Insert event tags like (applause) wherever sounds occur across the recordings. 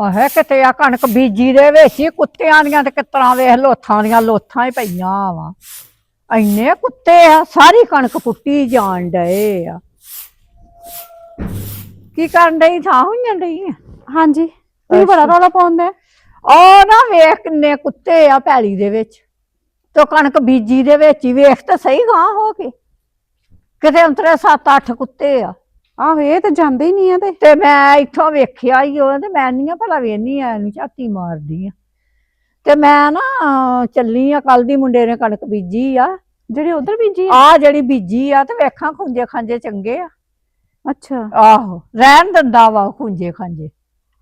ਆਹੇ ਕਿਤੇ ਆ ਕਣਕ ਬੀਜੀ ਦੇ ਵਿੱਚ ਹੀ ਕੁੱਤਿਆਂ ਦੀਆਂ ਤੇ ਕਿਤਰਾਂ ਵੇਖ ਲੋਥਾਂ ਦੀਆਂ ਲੋਥਾਂ ਹੀ ਪਈਆਂ ਵਾ। ਇੰਨੇ ਕੁੱਤੇ ਆ ਸਾਰੀ ਕਣਕ ਪੁੱਟੀ ਜਾਣ ਡਏ ਆ। ਕੀ ਕਰਨ ਡਈ ਥਾਂ ਹੋਈਆਂ ਡਈ ਆ ਹਾਂਜੀ ਤੁਸੀਂ ਬੜਾ ਰੌਲਾ ਪਾਉਂਦੇ ਉਹ ਨਾ ਵੇਖ ਕਿੰਨੇ ਕੁੱਤੇ ਆ ਪੈਲੀ ਦੇ ਵਿੱਚ। ਤੋ ਕਣਕ ਬੀਜੀ ਦੇ ਵਿੱਚ ਹੀ ਵੇਖ ਤਾਂ ਸਹੀ ਗਾਂ ਹੋ ਕੇ। ਕਿਤੇ ਅੰਤਰੇ 7-8 ਕੁੱਤੇ ਆ। ਆਹੋ ਇਹ ਤੇ ਜਾਂਦੇ ਹੀ ਨਹੀਂ ਆ ਤੇ। ਤੇ ਮੈਂ ਇੱਥੋਂ ਵੇਖਿਆ ਹੀ ਉਹ ਤੇ ਮੈਂ ਨਹੀਂ ਭਲਾ ਵੇਨੀ ਆ ਨੂੰ ਝਾਤੀ ਮਾਰਦੀ ਆ। ਤੇ ਮੈਂ ਨਾ ਅਹ, ਚੱਲੀ ਆ ਕੱਲ ਦੀ ਮੁੰਡੇ ਨੇ ਕਣਕ ਬੀਜੀ ਆ। ਜਿਹੜੇ ਉਧਰ ਬੀਜੀ ਆ? ਆ ਜਿਹੜੀ ਬੀਜੀ ਆ ਤੇ ਵੇਖਾਂ ਖੁੰਝੇ ਖਾਂਜੇ ਚੰਗੇ ਆ। ਅੱਛਾ। ਆਹੋ ਰਹਿਣ ਦਿੰਦਾ ਵਾ ਖੁੰਝੇ ਖਾਂਜੇ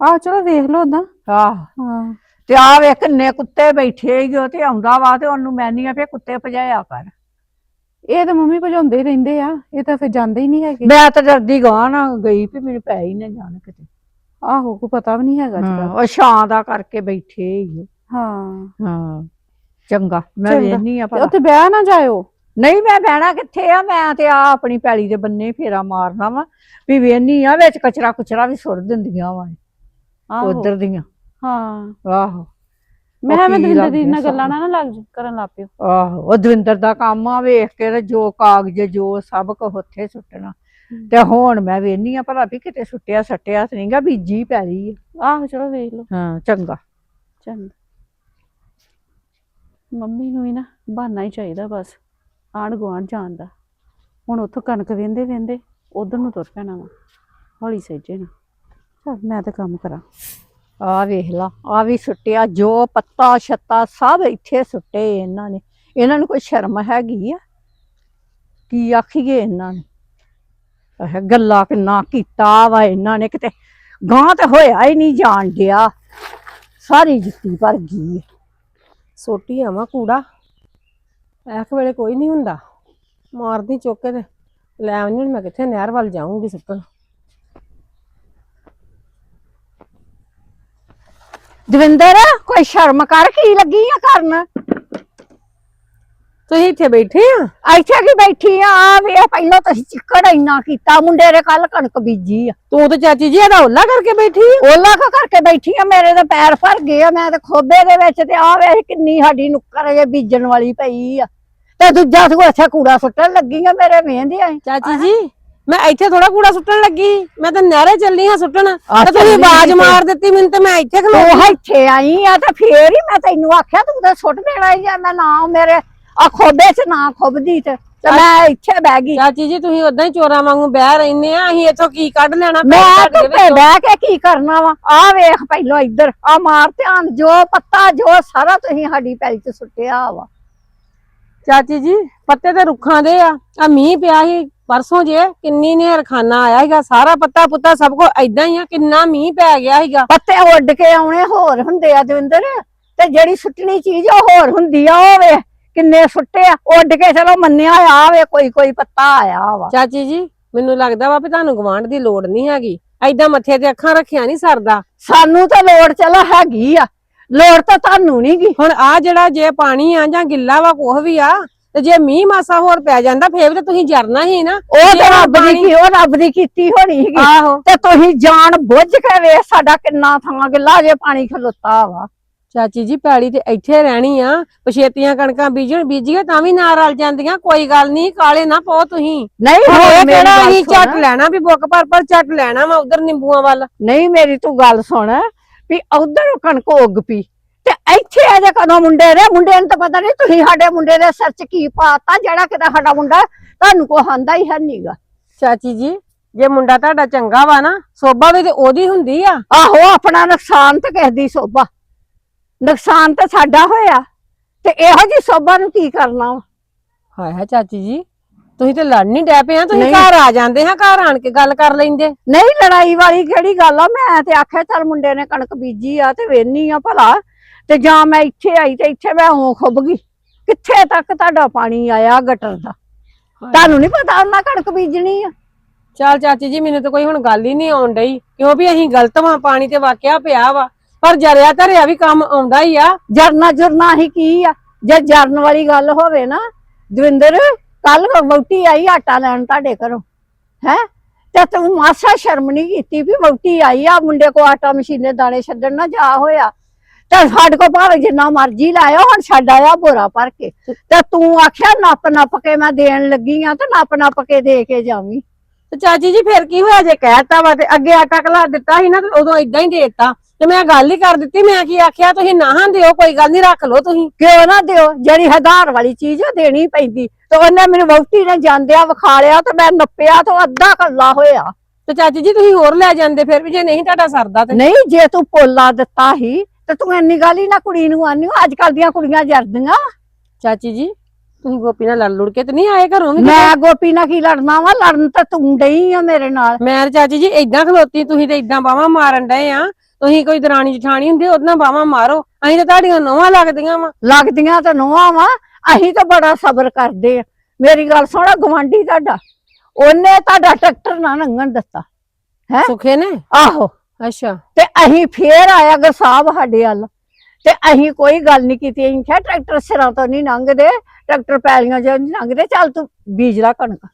ਆਹ ਚਲੋ ਵੇਖ ਲਓ ਉਦਾਂ ਆਹ। ਹਾਂ। ਤੇ ਆ ਵੇਖ ਕਿੰਨੇ ਕੁੱਤੇ ਬੈਠੇ ਹੀ ਉਹ ਤੇ ਆਉਂਦਾ ਵਾ ਤੇ ਉਹਨੂੰ ਮੈਂ ਨਹੀਂ ਆ ਫੇ ਕੁੱਤੇ ਭਜਾਇਆ ਕਰ। ਇਹ ਤਾਂ ਮੰਮੀ ਭਜਾਉਂਦੇ ਹੀ ਰਹਿੰਦੇ ਆ ਇਹ ਤਾਂ ਫਿਰ ਜਾਂਦੇ ਹੀ ਨਹੀਂ ਹੈਗੇ। ਮੈਂ ਤਾਂ ਡਰਦੀ ਗਾਂ ਨਾ ਗਈ ਵੀ ਮੈਨੂੰ ਪੈ ਹੀ ਨਾ ਜਾਣ ਕਿਤੇ। ਆਹੋ ਕੋਈ ਪਤਾ ਵੀ ਨਹੀਂ ਹੈਗਾ ਹਾਂ, ਉਹ ਛਾਂ ਦਾ ਕਰਕੇ ਬੈਠੇ ਹੀ ਹਾਂ। ਹਾਂ ਚੰਗਾ ਮੈਂ ਚੰਗਾ। ਵੇਖਨੀ ਆ ਤੇ ਭਲਾ। ਉੱਥੇ ਬਹਿ ਨਾ ਜਾਇਓ। ਨਹੀਂ ਮੈਂ ਬਹਿਣਾ ਕਿੱਥੇ ਆ? ਮੈਂ ਤੇ ਆ ਆਪਣੀ ਪੈਲੀ ਦੇ ਬੰਨੇ ਫੇਰਾ ਮਾਰਨਾ ਵਾ ਵੀ ਵੇਹਨੀ ਆ ਵਿੱਚ ਕਚਰਾ ਕੁਚਰਾ ਵੀ ਸੁੱਟ ਦਿੰਦੀਆਂ ਵਾ। ਆਹੋ। ਉਧਰ ਦੀਆਂ। ਹਾਂ। ਆਹੋ। ਮੈਂ ਐਵੇਂ ਕੀ ਦਵਿੰਦਰ ਦੀ ਲੱਗਦੇ ਨਾਲ ਗੱਲਾਂ। ਨਾ ਨਾ ਲੱਗ ਕਰਨ ਲੱਗ ਪਿਓ। ਆਹੋ ਉਹ ਦਵਿੰਦਰ ਦਾ ਕੰਮ ਆ ਵੇਖ ਕੇ ਤੇ ਜੋ ਕਾਗਜ਼ ਜੋ ਸਭ ਕੁ ਉੱਥੇ ਸੁੱਟਣਾ। ਤੇ ਹੁਣ ਮੈਂ ਵੇਹਨੀ ਆ ਭਲਾ ਵੀ ਕਿਤੇ ਸੁੱਟਿਆ ਸੱਟਿਆ ਤੇ ਨਹੀਂਗਾ ਬੀਜੀ ਪੈਲੀ ਆ। ਆਹੋ ਚਲੋ ਵੇਖ ਲਓ। ਹਾਂ ਚੰਗਾ। ਚੰਗਾ। ਮੰਮੀ ਨੂੰ ਵੀ ਨਾ ਬਹਾਨਾ ਹੀ ਚਾਹੀਦਾ ਬਸ ਆਂਢ ਗੁਆਂਢ ਜਾਣ ਦਾ। ਹੁਣ ਉੱਥੋਂ ਕਣਕ ਵੇਂਦੇ ਵੇਂਦੇ ਉਧਰ ਨੂੰ ਤੁਰ ਪੈਣਾ ਵਾ ਹੌਲੀ ਸਹਿਜੇ ਨਾ ਚੱਲ ਮੈਂ ਤਾਂ ਕੰਮ ਕਰਾਂ। ਆ ਵੇਖ ਲਾ, ਆ ਵੀ ਸੁੱਟਿਆ, ਜੋ ਪੱਤਾ, ਛੱਤਾ ਸਭ ਇੱਥੇ ਸੁੱਟੇ ਇਹਨਾਂ ਨੇ। ਇਹਨਾਂ ਨੂੰ ਕੋਈ ਸ਼ਰਮ ਹੈਗੀ ਆ? ਕੀ ਆਖੀਏ ਇਹਨਾਂ ਨੇ? ਇਹ ਗੱਲਾਂ ਕਿੰਨਾ ਕੀਤਾ ਵਾ ਇਹਨਾਂ ਨੇ, ਕਿਤੇ ਗਾਂ ਤੇ ਹੋਇਆ ਹੀ ਨਹੀਂ ਜਾਣ ਡਿਆ। ਸਾਰੀ ਜੁੱਤੀ ਭਰ ਗਈ ਹੈ। ਸੋਟੀ ਆਵਾਂ ਕੂੜਾ। ਐਕ ਵੇਲੇ ਕੋਈ ਨਹੀਂ ਹੁੰਦਾ। ਮਾਰਦੀ ਚੁੱਕ ਕੇ ਤੇ ਲੈ ਆਉਣੀ ਮੈਂ ਕਿੱਥੇ ਨਹਿਰ ਵੱਲ ਜਾਊਂਗੀ ਸੁੱਟਣ। ਦਵਿੰਦਰ ਕੋਈ ਸ਼ਰਮ ਕਰ ਕੀ ਲੱਗੀ ਆ ਕਰਨ? ਤੁਸੀਂ ਇੱਥੇ ਬੈਠੇ ਆ? ਇੱਥੇ ਕੀ ਬੈਠੀ ਆ? ਆ ਵੇ ਪਹਿਲਾਂ ਤੁਸੀਂ ਚਿੱਕੜ ਇੰਨਾ ਕੀਤਾ ਮੁੰਡੇ ਦੇ ਕੱਲ ਕਣਕ ਬੀਜੀ ਆ। ਤੂੰ ਤੇ ਚਾਚੀ ਜੀ ਇਹਦਾ ਓਲਾ ਕਰਕੇ ਬੈਠੀ ਆ? ਓਲਾ ਕਾ ਕਰਕੇ ਬੈਠੀ ਆ ਮੇਰੇ ਤਾਂ ਪੈਰ ਫਰ ਗਏ ਆ ਮੈਂ ਤੇ ਖੋਬੇ ਦੇ ਵਿੱਚ ਤੇ ਆ ਵੇਖ ਕਿੰਨੀ ਸਾਡੀ ਨੁੱਕਰ ਜੇ ਬੀਜਣ ਵਾਲੀ ਪਈ ਆ। ਤੇ ਦੂਜਾ ਸਗੋਂ ਇੱਥੇ ਕੂੜਾ ਸੁੱਟਣ ਲੱਗੀ ਆ ਮੇਰੇ ਵੇਂਦੇ ਆ ਚਾਚੀ ਜੀ ਮੈਂ ਇੱਥੇ ਥੋੜਾ ਕੂੜਾ ਸੁੱਟਣ ਲੱਗੀ ਮੈਂ ਤਾਂ ਨਹਿਰੇ ਚੱਲੀ ਹਾਂ ਸੁੱਟਣ। ਆ ਤੇ ਤੁਸੀਂ ਆਵਾਜ਼। ਮਾਰ ਦਿੱਤੀ ਮੈਨੂੰ ਤੇ ਮੈਂ ਇੱਥੇ ਖਲੋ ਤੂੰ ਇੱਥੇ ਆਈ ਆ ਤੇ ਫੇਰ ਹੀ ਮੈਂ ਤੈਨੂੰ ਆਖਿਆ ਤੂੰ ਤਾਂ ਸੁੱਟ ਦੇਣਾ ਹੀ ਆ। ਮੈਂ ਨਾ ਮੇਰੇ ਆ ਖੋਬੇ 'ਚ ਨਾ ਖੁੱਬਦੀ ਤੇ ਤੇ ਮੈਂ ਇੱਥੇ ਬਹਿ ਗਈ। ਚਾਚੀ ਜੀ ਤੁਸੀਂ ਉਦਾਂ ਹੀ ਚੋਰਾਂ ਵਾਂਗੂ ਬਹਿ ਰਹਿੰਦੇ ਆ। ਅਸੀਂ ਇੱਥੋਂ ਕੀ ਕੱਢ ਲੈਣਾ ਮੈਂ ਧੁੱਪੇ। ਬਹਿ ਕੇ ਕੀ ਕਰਨਾ ਵਾ? ਆ ਵੇਖ ਪਹਿਲਾਂ ਇੱਧਰ ਆ ਮਾਰ ਧਿਆਨ ਜੋ ਪੱਤਾ ਜੋ ਸਾਰਾ ਤੁਸੀਂ ਸਾਡੀ ਪੈਲੀ 'ਚ ਸੁੱਟਿਆ ਵਾ। ਚਾਚੀ ਜੀ ਪੱਤੇ ਤੇ ਰੁੱਖਾਂ ਦੇ ਆ। ਆ ਮੀਂਹ ਪਿਆ ਸੀ। ਪਰਸੋਂ ਜੇ ਕਿੰਨੀ ਨੇਰ ਖਾਨਾ ਆਇਆ ਸੀਗਾ ਸਾਰਾ ਪੱਤਾ ਪੁੱਤਾ ਸਭ ਕੋ ਐਦਾਂ ਹੀ ਆ ਕਿੰਨਾ ਮੀਂਹ ਪੈ ਗਿਆ ਸੀਗਾ। ਪੱਤੇ ਉੱਡ ਕੇ ਆਉਣੇ ਹੋਰ ਹੁੰਦੇ ਆ ਦਵਿੰਦਰ ਤੇ ਜਿਹੜੀ ਸੁੱਟਣੀ ਚੀਜ਼ ਉਹ ਹੋਰ ਹੁੰਦੀ ਆ ਉਹ ਵੇ ਕਿੰਨੇ ਸੁੱਟੇ ਆ ਉੱਡ ਕੇ ਚਲੋ ਮੰਨਿਆ ਆ ਵੇ ਕੋਈ ਕੋਈ ਪੱਤਾ ਆਇਆ ਵਾ। ਚਾਚੀ ਜੀ ਮੈਨੂੰ ਲੱਗਦਾ ਵਾ ਵੀ ਤੁਹਾਨੂੰ ਗਵਾਂਢ ਦੀ ਲੋੜ ਨਹੀਂ ਹੈਗੀ। ਐਦਾਂ ਮੱਥੇ ਤੇ ਅੱਖਾਂ ਰੱਖਿਆ ਨਹੀਂ ਸਰਦਾ। ਸਾਨੂੰ ਤਾਂ ਲੋੜ ਚਲੋ ਹੈਗੀ ਆ ਲੋੜ ਤਾਂ ਤੁਹਾਨੂੰ ਨੀ ਗੀ। ਹੁਣ ਆ ਜਿਹੜਾ ਜੇ ਪਾਣੀ ਆ ਜਾਂ ਗਿੱਲਾ ਵਾ ਕੁਛ ਵੀ ਆ ਤੇ ਜੇ ਮੀਂਹ ਮਾਸਾ ਹੋਰ ਪੈ ਜਾਂਦਾ ਫੇਰ ਵੀ ਤਾਂ ਤੁਸੀਂ ਜਰਨਾ ਹੀ ਨਾ। ਉਹ ਜੇ ਤਾਂ ਰੱਬ ਦੀ ਪਾਣੀ- ਕੀ ਉਹ ਰੱਬ ਦੀ ਕੀਤੀ ਹੋਣੀ ਸੀਗੀ ਆਹੋ। ਤੇ ਤੁਸੀਂ ਜਾਣ ਬੁੱਝ ਕੇ ਵੇ ਸਾਡਾ ਕਿੰਨਾ ਥਾਂ ਗਿੱਲਾ ਜੇ ਪਾਣੀ ਖਲੋਤਾ ਵਾ। ਚਾਚੀ ਜੀ ਪੈੜੀ ਤੇ ਇੱਥੇ ਰਹਿਣੀ ਆ ਪਛੇਤੀਆਂ ਕਣਕਾਂ ਬੀਜਣ ਬੀਜੀਏ ਤਾਂ ਵੀ ਨਾ ਰਲ ਜਾਂਦੀਆਂ ਕੋਈ ਗੱਲ ਨਹੀਂ ਕਾਲੇ ਨਾ ਪਾਓ ਤੁਸੀਂ। ਨਹੀਂ ਹੁਣ ਇਹ ਕਿਹੜਾ ਅਸੀਂ ਝੱਟ। ਲੈਣਾ ਵੀ ਬੁੱਕ ਪਰ ਪਰ ਝੱਟ ਲੈਣਾ ਵਾ ਉਧਰ ਨਿੰਬੂਆਂ ਵੱਲ। ਨਹੀਂ ਮੇਰੀ ਤੂੰ ਗੱਲ ਸੁਣ ਵੀ ਉਧਰ ਕਣਕ ਉੱਗ ਪਈ। ਤੇ ਇੱਥੇ ਅਜੇ ਕਦੋਂ ਮੁੰਡੇ ਦੇ ਮੁੰਡੇ ਨੂੰ ਤਾਂ ਪਤਾ ਨਹੀਂ ਤੁਸੀਂ ਸਾਡੇ ਮੁੰਡੇ ਦੇ ਸਿਰ 'ਚ ਕੀ ਪਾਤਾ ਜਿਹੜਾ ਕਿਤੇ ਸਾਡਾ ਮੁੰਡਾ ਤੁਹਾਨੂੰ ਕੋ ਹੰਦਾ ਹੀ ਹੈ ਨੀਗਾ। ਚਾਚੀ ਜੀ ਜੇ ਮੁੰਡਾ ਤੁਹਾਡਾ ਚੰਗਾ ਵਾ ਨਾ ਸੋਭਾ ਵੀ ਤੇ ਉਹਦੀ ਹੁੰਦੀ ਆ। ਆਹੋ ਆਪਣਾ ਨੁਕਸਾਨ ਤੇ ਕਿਸੇ ਦੀ ਸੋਭਾ। ਨੁਕਸਾਨ ਤਾਂ ਸਾਡਾ ਹੋਇਆ। ਤੇ ਇਹੋ ਜੀ ਸੋਭਾ ਨੂੰ ਕੀ ਕਰਨਾ ਵਾ? ਹਾਏ ਹਾਏ ਚਾਚੀ ਜੀ ਤੁਸੀਂ ਤੇ ਲੜ ਨਹੀਂ ਡੈ ਪਏ ਆ ਤੁਸੀਂ ਨਹੀਂ। ਘਰ ਆ ਜਾਂਦੇ ਹਾਂ ਘਰ ਆਣ ਕੇ ਗੱਲ ਕਰ ਲੈਂਦੇ। ਨਹੀਂ ਲੜਾਈ ਵਾਲੀ ਕਿਹੜੀ ਗੱਲ ਆ? ਮੈਂ ਤੇ ਆਖਿਆ ਚੱਲ ਮੁੰਡੇ ਨੇ ਕਣਕ ਬੀਜੀ ਆ ਤੇ ਵੇਨੀ ਆ ਭਲਾ। ਤੇ ਜਾਂ ਮੈਂ ਇੱਥੇ ਆਈ ਤੇ ਇੱਥੇ ਮੈਂ ਹੋਂ ਖੁੱਬ ਗਈ। ਕਿੱਥੇ ਤੱਕ ਤੁਹਾਡਾ ਪਾਣੀ ਆਇਆ ਗਟਰ ਦਾ? ਤੁਹਾਨੂੰ ਨਹੀਂ ਪਤਾ ਉਹਨਾਂ ਕਣਕ ਬੀਜਣੀ ਆ? ਚੱਲ ਚਾਚੀ ਜੀ ਮੈਨੂੰ ਤਾਂ ਕੋਈ ਹੁਣ ਗੱਲ ਹੀ ਨਹੀਂ ਆਉਣ ਡਈ। ਕਿਉਂ ਵੀ ਅਸੀਂ ਗਲਤ ਵਾਂ? ਪਾਣੀ ਤੇ ਵਾਕਿਆ ਪਿਆ ਵਾ। ਪਰ ਜਰਿਆ ਧਰਿਆ ਵੀ ਕੰਮ ਆਉਂਦਾ ਹੀ ਆ। ਜਰਨਾ ਜੁਰਨਾ ਹੀ ਕੀ ਆ? ਜੇ ਜਰਨ ਵਾਲੀ ਗੱਲ ਹੋਵੇ ਨਾ ਦਵਿੰਦਰ ਕੱਲ ਵਹੁਟੀ ਆਈ ਆਟਾ ਲੈਣ ਤੁਹਾਡੇ ਘਰੋਂ। ਹੈ? ਤੇ ਤੂੰ ਮਾਸਾ ਸ਼ਰਮ ਨਹੀਂ ਕੀਤੀ ਵੀ ਵਹੁਟੀ ਆਈ ਆ ਮੁੰਡੇ ਕੋ ਆਟਾ ਮਸ਼ੀਨੇ ਦਾਣੇ ਛੱਡਣ ਨਾ ਜਾ ਹੋਇਆ। ਤੇ ਸਾਡੇ ਕੋ ਭਾਵੇਂ ਜਿੰਨਾ ਮਰਜ਼ੀ ਲਾਇਓ ਹੁਣ ਛੱਡ ਆਇਆ ਬੋਰਾ ਭਰ ਕੇ। ਤੇ ਤੂੰ ਆਖਿਆ ਨੱਪ ਨੱਪ ਕੇ ਮੈਂ ਦੇਣ ਲੱਗੀ ਆ ਤੇ ਨੱਪ ਨੱਪ ਕੇ ਦੇ ਕੇ ਜਾਵੀਂ। ਤੇ ਚਾਚੀ ਜੀ ਫਿਰ ਕੀ ਹੋਇਆ? ਜੇ ਕਹਿਤਾ ਵਾ ਤੇ ਅੱਗੇ ਆਟਾ ਕਲਾ ਦਿੱਤਾ ਸੀ ਨਾ ਤੇ ਉਦੋਂ ਇਦਾਂ ਹੀ ਦੇਤਾ। ਤੇ ਮੈਂ ਗੱਲ ਹੀ ਕਰ ਦਿੱਤੀ ਮੈਂ ਕੀ ਆਖਿਆ ਤੁਸੀਂ ਨਾਹਾਂ ਦਿਓ ਕੋਈ ਗੱਲ ਨਹੀਂ ਰੱਖ ਲਓ ਤੁਸੀਂ। ਕਿਉਂ ਨਾ ਦਿਓ? ਜਿਹੜੀ ਹਜ਼ਾਰ ਵਾਲੀ ਚੀਜ਼ ਉਹ ਦੇਣੀ ਪੈਂਦੀ। ਤੇ ਉਹਨੇ ਮੈਨੂੰ ਵਹੁਟੀ ਨੇ ਜਾਂਦਿਆ ਵਿਖਾ ਲਿਆ ਤੇ ਮੈਂ ਨੱਪਿਆ ਤੇ ਅੱਧਾ ਕੱਲਾ ਹੋਇਆ। ਤੇ ਚਾਚੀ ਜੀ ਤੁਸੀਂ ਹੋਰ ਲੈ ਜਾਂਦੇ ਫਿਰ ਵੀ ਜੇ ਨਹੀਂ ਤੁਹਾਡਾ ਸਰਦਾ ਤੇ। ਨਹੀਂ ਜੇ ਤੂੰ ਪੋਲਾ ਦਿੱਤਾ ਸੀ ਤੇ ਤੂੰ ਇੰਨੀ ਗੱਲ ਹੀ ਨਾ ਕੁੜੀ ਨੂੰ ਆਨੀ ਅੱਜ ਕੱਲ ਦੀਆਂ ਕੁੜੀਆਂ ਜਰਦੀਆਂ। ਚਾਚੀ ਜੀ ਤੁਸੀਂ ਗੋਪੀ ਨਾਲ ਲੜ ਲੁੜ ਕੇ ਤੇ ਨਹੀਂ ਆਏ ਘਰੋਂ ਵੀ ਮੈਂ ਗੋਪੀ ਨਾਲ ਕੀ ਲੜਨਾ ਵਾ? ਲੜਨ ਤਾਂ ਤੂੰ ਡਈ ਆ ਮੇਰੇ ਨਾਲ। ਮੈਂ ਤੇ ਚਾਚੀ ਜੀ ਇਦਾਂ ਖਲੋਤੀ ਤੁਸੀਂ ਤੇ ਇਦਾਂ ਬਾਹਾਂ ਮਾਰਨ ਡਏ ਆ। ਤੁਸੀਂ ਕੋਈ ਦਰਾਣੀ ਜਠਾਣੀ ਹੁੰਦੀ ਉਹਦੇ ਬਾਹਾਂ ਮਾਰੋ। ਅਸੀਂ ਤਾਂ ਤੁਹਾਡੀਆਂ ਨੋਹਾਂ ਲੱਗਦੀਆਂ ਵਾ। ਲੱਗਦੀਆਂ ਤਾਂ ਨੋਹਾਂ ਵਾ ਅਸੀਂ ਤਾਂ ਬੜਾ ਸਬਰ ਕਰਦੇ ਆ। ਮੇਰੀ ਗੱਲ ਸੁਣ ਗਵਾਂਢੀ ਤੁਹਾਡਾ। ਉਹਨੇ ਤੁਹਾਡਾ ਟਰੈਕਟਰ ਨਾ ਲੰਘਣ ਦਿੱਤਾ। ਹੈਂ? ਸੁਖੇ ਨੇ? ਆਹੋ। ਅੱਛਾ। ਤੇ ਅਸੀਂ ਫੇਰ ਆਇਆ ਗਸਾਬ ਸਾਡੇ ਵੱਲ। ਤੇ ਅਸੀਂ ਕੋਈ ਗੱਲ ਨਹੀਂ ਕੀਤੀ ਅਸੀਂ ਕਿਹਾ ਟਰੈਕਟਰ ਸਿਰਾਂ ਤੋਂ ਨਹੀਂ ਲੰਘਦੇ ਟਰੈਕਟਰ ਪੈਲੀਆਂ ਜਾਂ ਨਹੀਂ ਲੰਘਦੇ ਚੱਲ ਤੂੰ ਬੀਜ ਲਾ ਕਣਕ।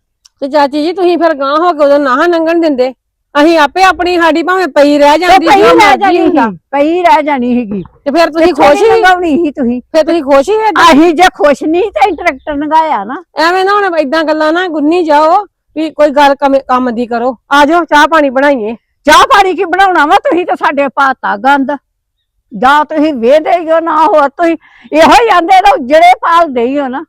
ਤੇ ਚਾਚੀ ਜੀ ਤੁਸੀਂ ਫਿਰ ਗਾਂ ਹੋ ਕੇ ਉਦੋਂ ਨਾਹਾਂ ਲੰਘਣ ਦਿੰਦੇ। ਅਸੀਂ ਆਪੇ ਆਪਣੀ ਸਾਡੀ ਭਾਵੇਂ ਪਈ ਰਹਿ ਜਾਂਦੀ ਪਈ ਰਹਿ ਜਾਣੀ ਸੀ ਪਈ ਰਹਿ ਜਾਣੀ ਸੀਗੀ। ਤੇ ਫਿਰ ਤੁਸੀਂ ਖੁਸ਼ ਨੀ ਹੀ ਲੰਘਾਉਣੀ ਸੀ ਤੁਸੀਂ। ਫਿਰ ਤੁਸੀਂ ਖੁਸ਼ ਹੀ? ਅਸੀਂ ਜੇ ਖੁਸ਼ ਨਹੀਂ ਤੇ ਟਰੈਕਟਰ ਲੰਘਾਇਆ ਨਾ। ਐਵੇਂ ਨਾ ਹੁਣ ਇਦਾਂ ਗੱਲਾਂ ਨਾ ਗੁੰਨੀ ਜਾਓ ਵੀ ਕੋਈ ਗੱਲ ਕੰਮ ਕੰਮ ਦੀ ਕਰੋ। ਆ ਜਾਓ ਚਾਹ ਪਾਣੀ ਬਣਾਈਏ। ਚਾਹ ਪਾਣੀ ਕੀ ਬਣਾਉਣਾ ਵਾ? ਤੁਸੀਂ ਤਾਂ ਸਾਡੇ ਪਾਤਾ ਗੰਦ। ਜਾਂ ਤੁਸੀਂ ਵੇਦੇ ਹੀ ਹੋ ਨਾ ਹੋਰ ਤੁਸੀਂ ਇਹੋ ਹੀ ਆਂਦੇ ਰਹੋ ਜਿਹੜੇ ਪਾਲਦੇ ਹੀ ਹੋ ਨਾ।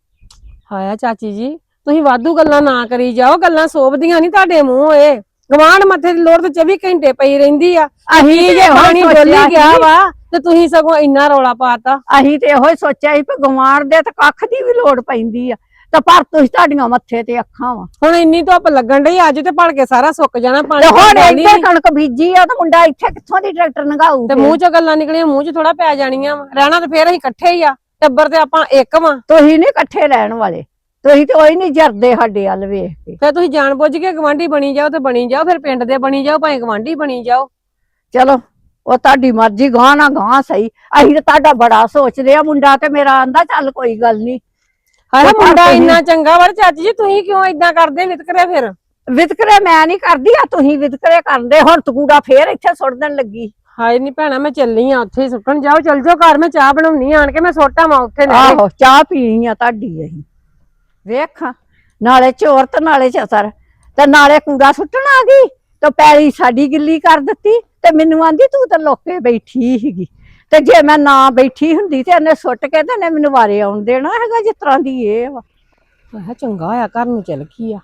ਹਾਇਆ ਚਾਚੀ ਜੀ ਤੁਸੀਂ ਵਾਧੂ ਗੱਲਾਂ ਨਾ ਕਰੀ ਜਾਓ ਗੱਲਾਂ ਸੋਭਦੀਆਂ ਨਹੀਂ ਤੁਹਾਡੇ ਮੂੰਹ ਏ ਗਵਾਂਢ ਮੱਥੇ ਦੀ ਲੋੜ ਤੇ 24 ਘੰਟੇ ਪਈ ਰਹਿੰਦੀ ਆ। ਅਸੀਂ ਕੀ ਜੇ ਪਾਣੀ ਡੋਲੀ ਗਿਆ ਵਾ ਤੇ ਤੁਸੀਂ ਸਗੋਂ ਇੰਨਾ ਰੌਲਾ ਪਾਤਾ ਅਸੀਂ ਤੇ ਇਹੋ ਹੀ ਸੋਚਿਆ ਸੀ ਵੀ ਗਵਾਰ ਦੇ ਤੇ ਕੱਖ ਦੀ ਵੀ ਲੋੜ ਪੈਂਦੀ ਆ। ਤਾਂ ਪਰ ਤੁਸੀਂ ਤੁਹਾਡੀਆਂ ਮੱਥੇ ਤੇ ਅੱਖਾਂ ਵਾ। ਹੁਣ ਇੰਨੀ ਧੁੱਪ ਲੱਗਣ ਡਈ ਅੱਜ ਤੇ ਭੜ ਕੇ ਸਾਰਾ ਸੁੱਕ ਜਾਣਾ ਤੇ ਪਾਣੀ ਹੁਣ ਇੱਥੇ ਕਣਕ ਬੀਜੀ ਆ ਤੇ ਮੁੰਡਾ ਇੱਥੇ ਕਿੱਥੋਂ ਦੀ ਟਰੈਕਟਰ ਨਗਾਊ ਤੇ ਮੂੰਹ ਚੋਂ ਗੱਲਾਂ ਨਿਕਲੀਆਂ ਮੂੰਹ 'ਚ ਥੋੜਾ ਪੈ ਜਾਣੀਆਂ ਵਾਂ। ਰਹਿਣਾ ਤੇ ਫੇਰ ਅਸੀਂ ਇਕੱਠੇ ਹੀ ਆ ਟੱਬਰ ਤੇ ਆਪਾਂ ਇੱਕ ਵਾਂ। ਤੁਸੀਂ ਨਹੀਂ ਇਕੱਠੇ ਰਹਿਣ ਵਾਲੇ। ਤੁਸੀਂ ਤੇ ਉਹੀ ਨਹੀਂ ਜਰਦੇ ਸਾਡੇ ਵੱਲ ਵੇਖ ਕੇ। ਫਿਰ ਤੁਸੀਂ ਜਾਣ ਬੁੱਝ ਕੇ ਗਵਾਂਢੀ ਬਣੀ ਜਾਓ ਤੇ ਬਣੀ ਜਾਓ ਫਿਰ ਪਿੰਡ ਦੇ ਬਣੀ ਜਾਓ ਭਾਵੇਂ ਗਵਾਂਢੀ ਬਣੀ ਜਾਓ। ਚਲੋ ਉਹ ਤੁਹਾਡੀ ਮਰਜ਼ੀ ਗਾਂ ਨਾ ਗਾਂ ਸਹੀ। ਅਸੀਂ ਤਾਂ ਤੁਹਾਡਾ ਬੜਾ ਸੋਚਦੇ ਆ ਮੁੰਡਾ ਤੇ ਮੇਰਾ ਆਂਦਾ ਚੱਲ ਕੋਈ ਗੱਲ ਨਹੀਂ ਪਰ ਮੁੰਡਾ ਇੰਨਾ ਚੰਗਾ ਵਾ ਤੇ ਚਾਚੀ ਜੀ ਤੁਸੀਂ ਕਿਉਂ ਇਦਾਂ ਕਰਦੇ ਵਿਤਕਰੇ ਫਿਰ? ਵਿਤਕਰੇ ਮੈਂ ਨਹੀਂ ਕਰਦੀ ਆ ਤੁਸੀਂ ਵਿਤਕਰੇ ਕਰਦੇ ਹੁਣ ਤਕੂੜਾ ਫੇਰ ਇੱਥੇ ਸੁੱਟ ਦੇਣ ਲੱਗੀ। ਹਾਏ ਨਹੀਂ ਭੈਣਾ ਮੈਂ ਚੱਲੀ ਆ ਉੱਥੇ ਹੀ ਸੁੱਕਣ ਜਾਓ ਚੱਲ ਜਾਓ ਘਰ ਮੈਂ ਚਾਹ ਬਣਾਉਣੀ ਆਣ ਕੇ ਮੈਂ ਸੋਟਾ ਮਾ ਉੱਥੇ ਲੈ ਆਹੋ ਚਾਹ ਪੀਣੀ ਆ ਤੁਹਾਡੀ ਅਸੀਂ। ਵੇਖ ਨਾਲੇ ਚੋਰ ਤੇ ਨਾਲੇ ਚਤਰ ਤੇ ਨਾਲੇ ਕੂੜਾ ਸੁੱਟਣ ਆ ਗਈ ਤੇ ਪੈਲੀ ਸਾਡੀ ਗਿੱਲੀ ਕਰ ਦਿੱਤੀ ਤੇ ਮੈਨੂੰ ਆਂਦੀ ਤੂੰ ਤਾਂ ਲੋਕੇ ਬੈਠੀ ਸੀਗੀ। ਤੇ ਜੇ ਮੈਂ ਨਾ ਬੈਠੀ ਹੁੰਦੀ ਤੇ ਇਹਨੇ ਸੁੱਟ ਕੇ ਤੇ ਇਹਨੇ ਮੈਨੂੰ ਵਾਰੇ ਆਉਣ ਦੇਣਾ ਹੈਗਾ ਜਿਸ ਤਰ੍ਹਾਂ ਦੀ ਇਹ ਵਾ। ਮੈਂ ਕਿਹਾ ਚੰਗਾ ਹੋਇਆ ਘਰ ਨੂੰ ਚਲ ਗਈ ਆ।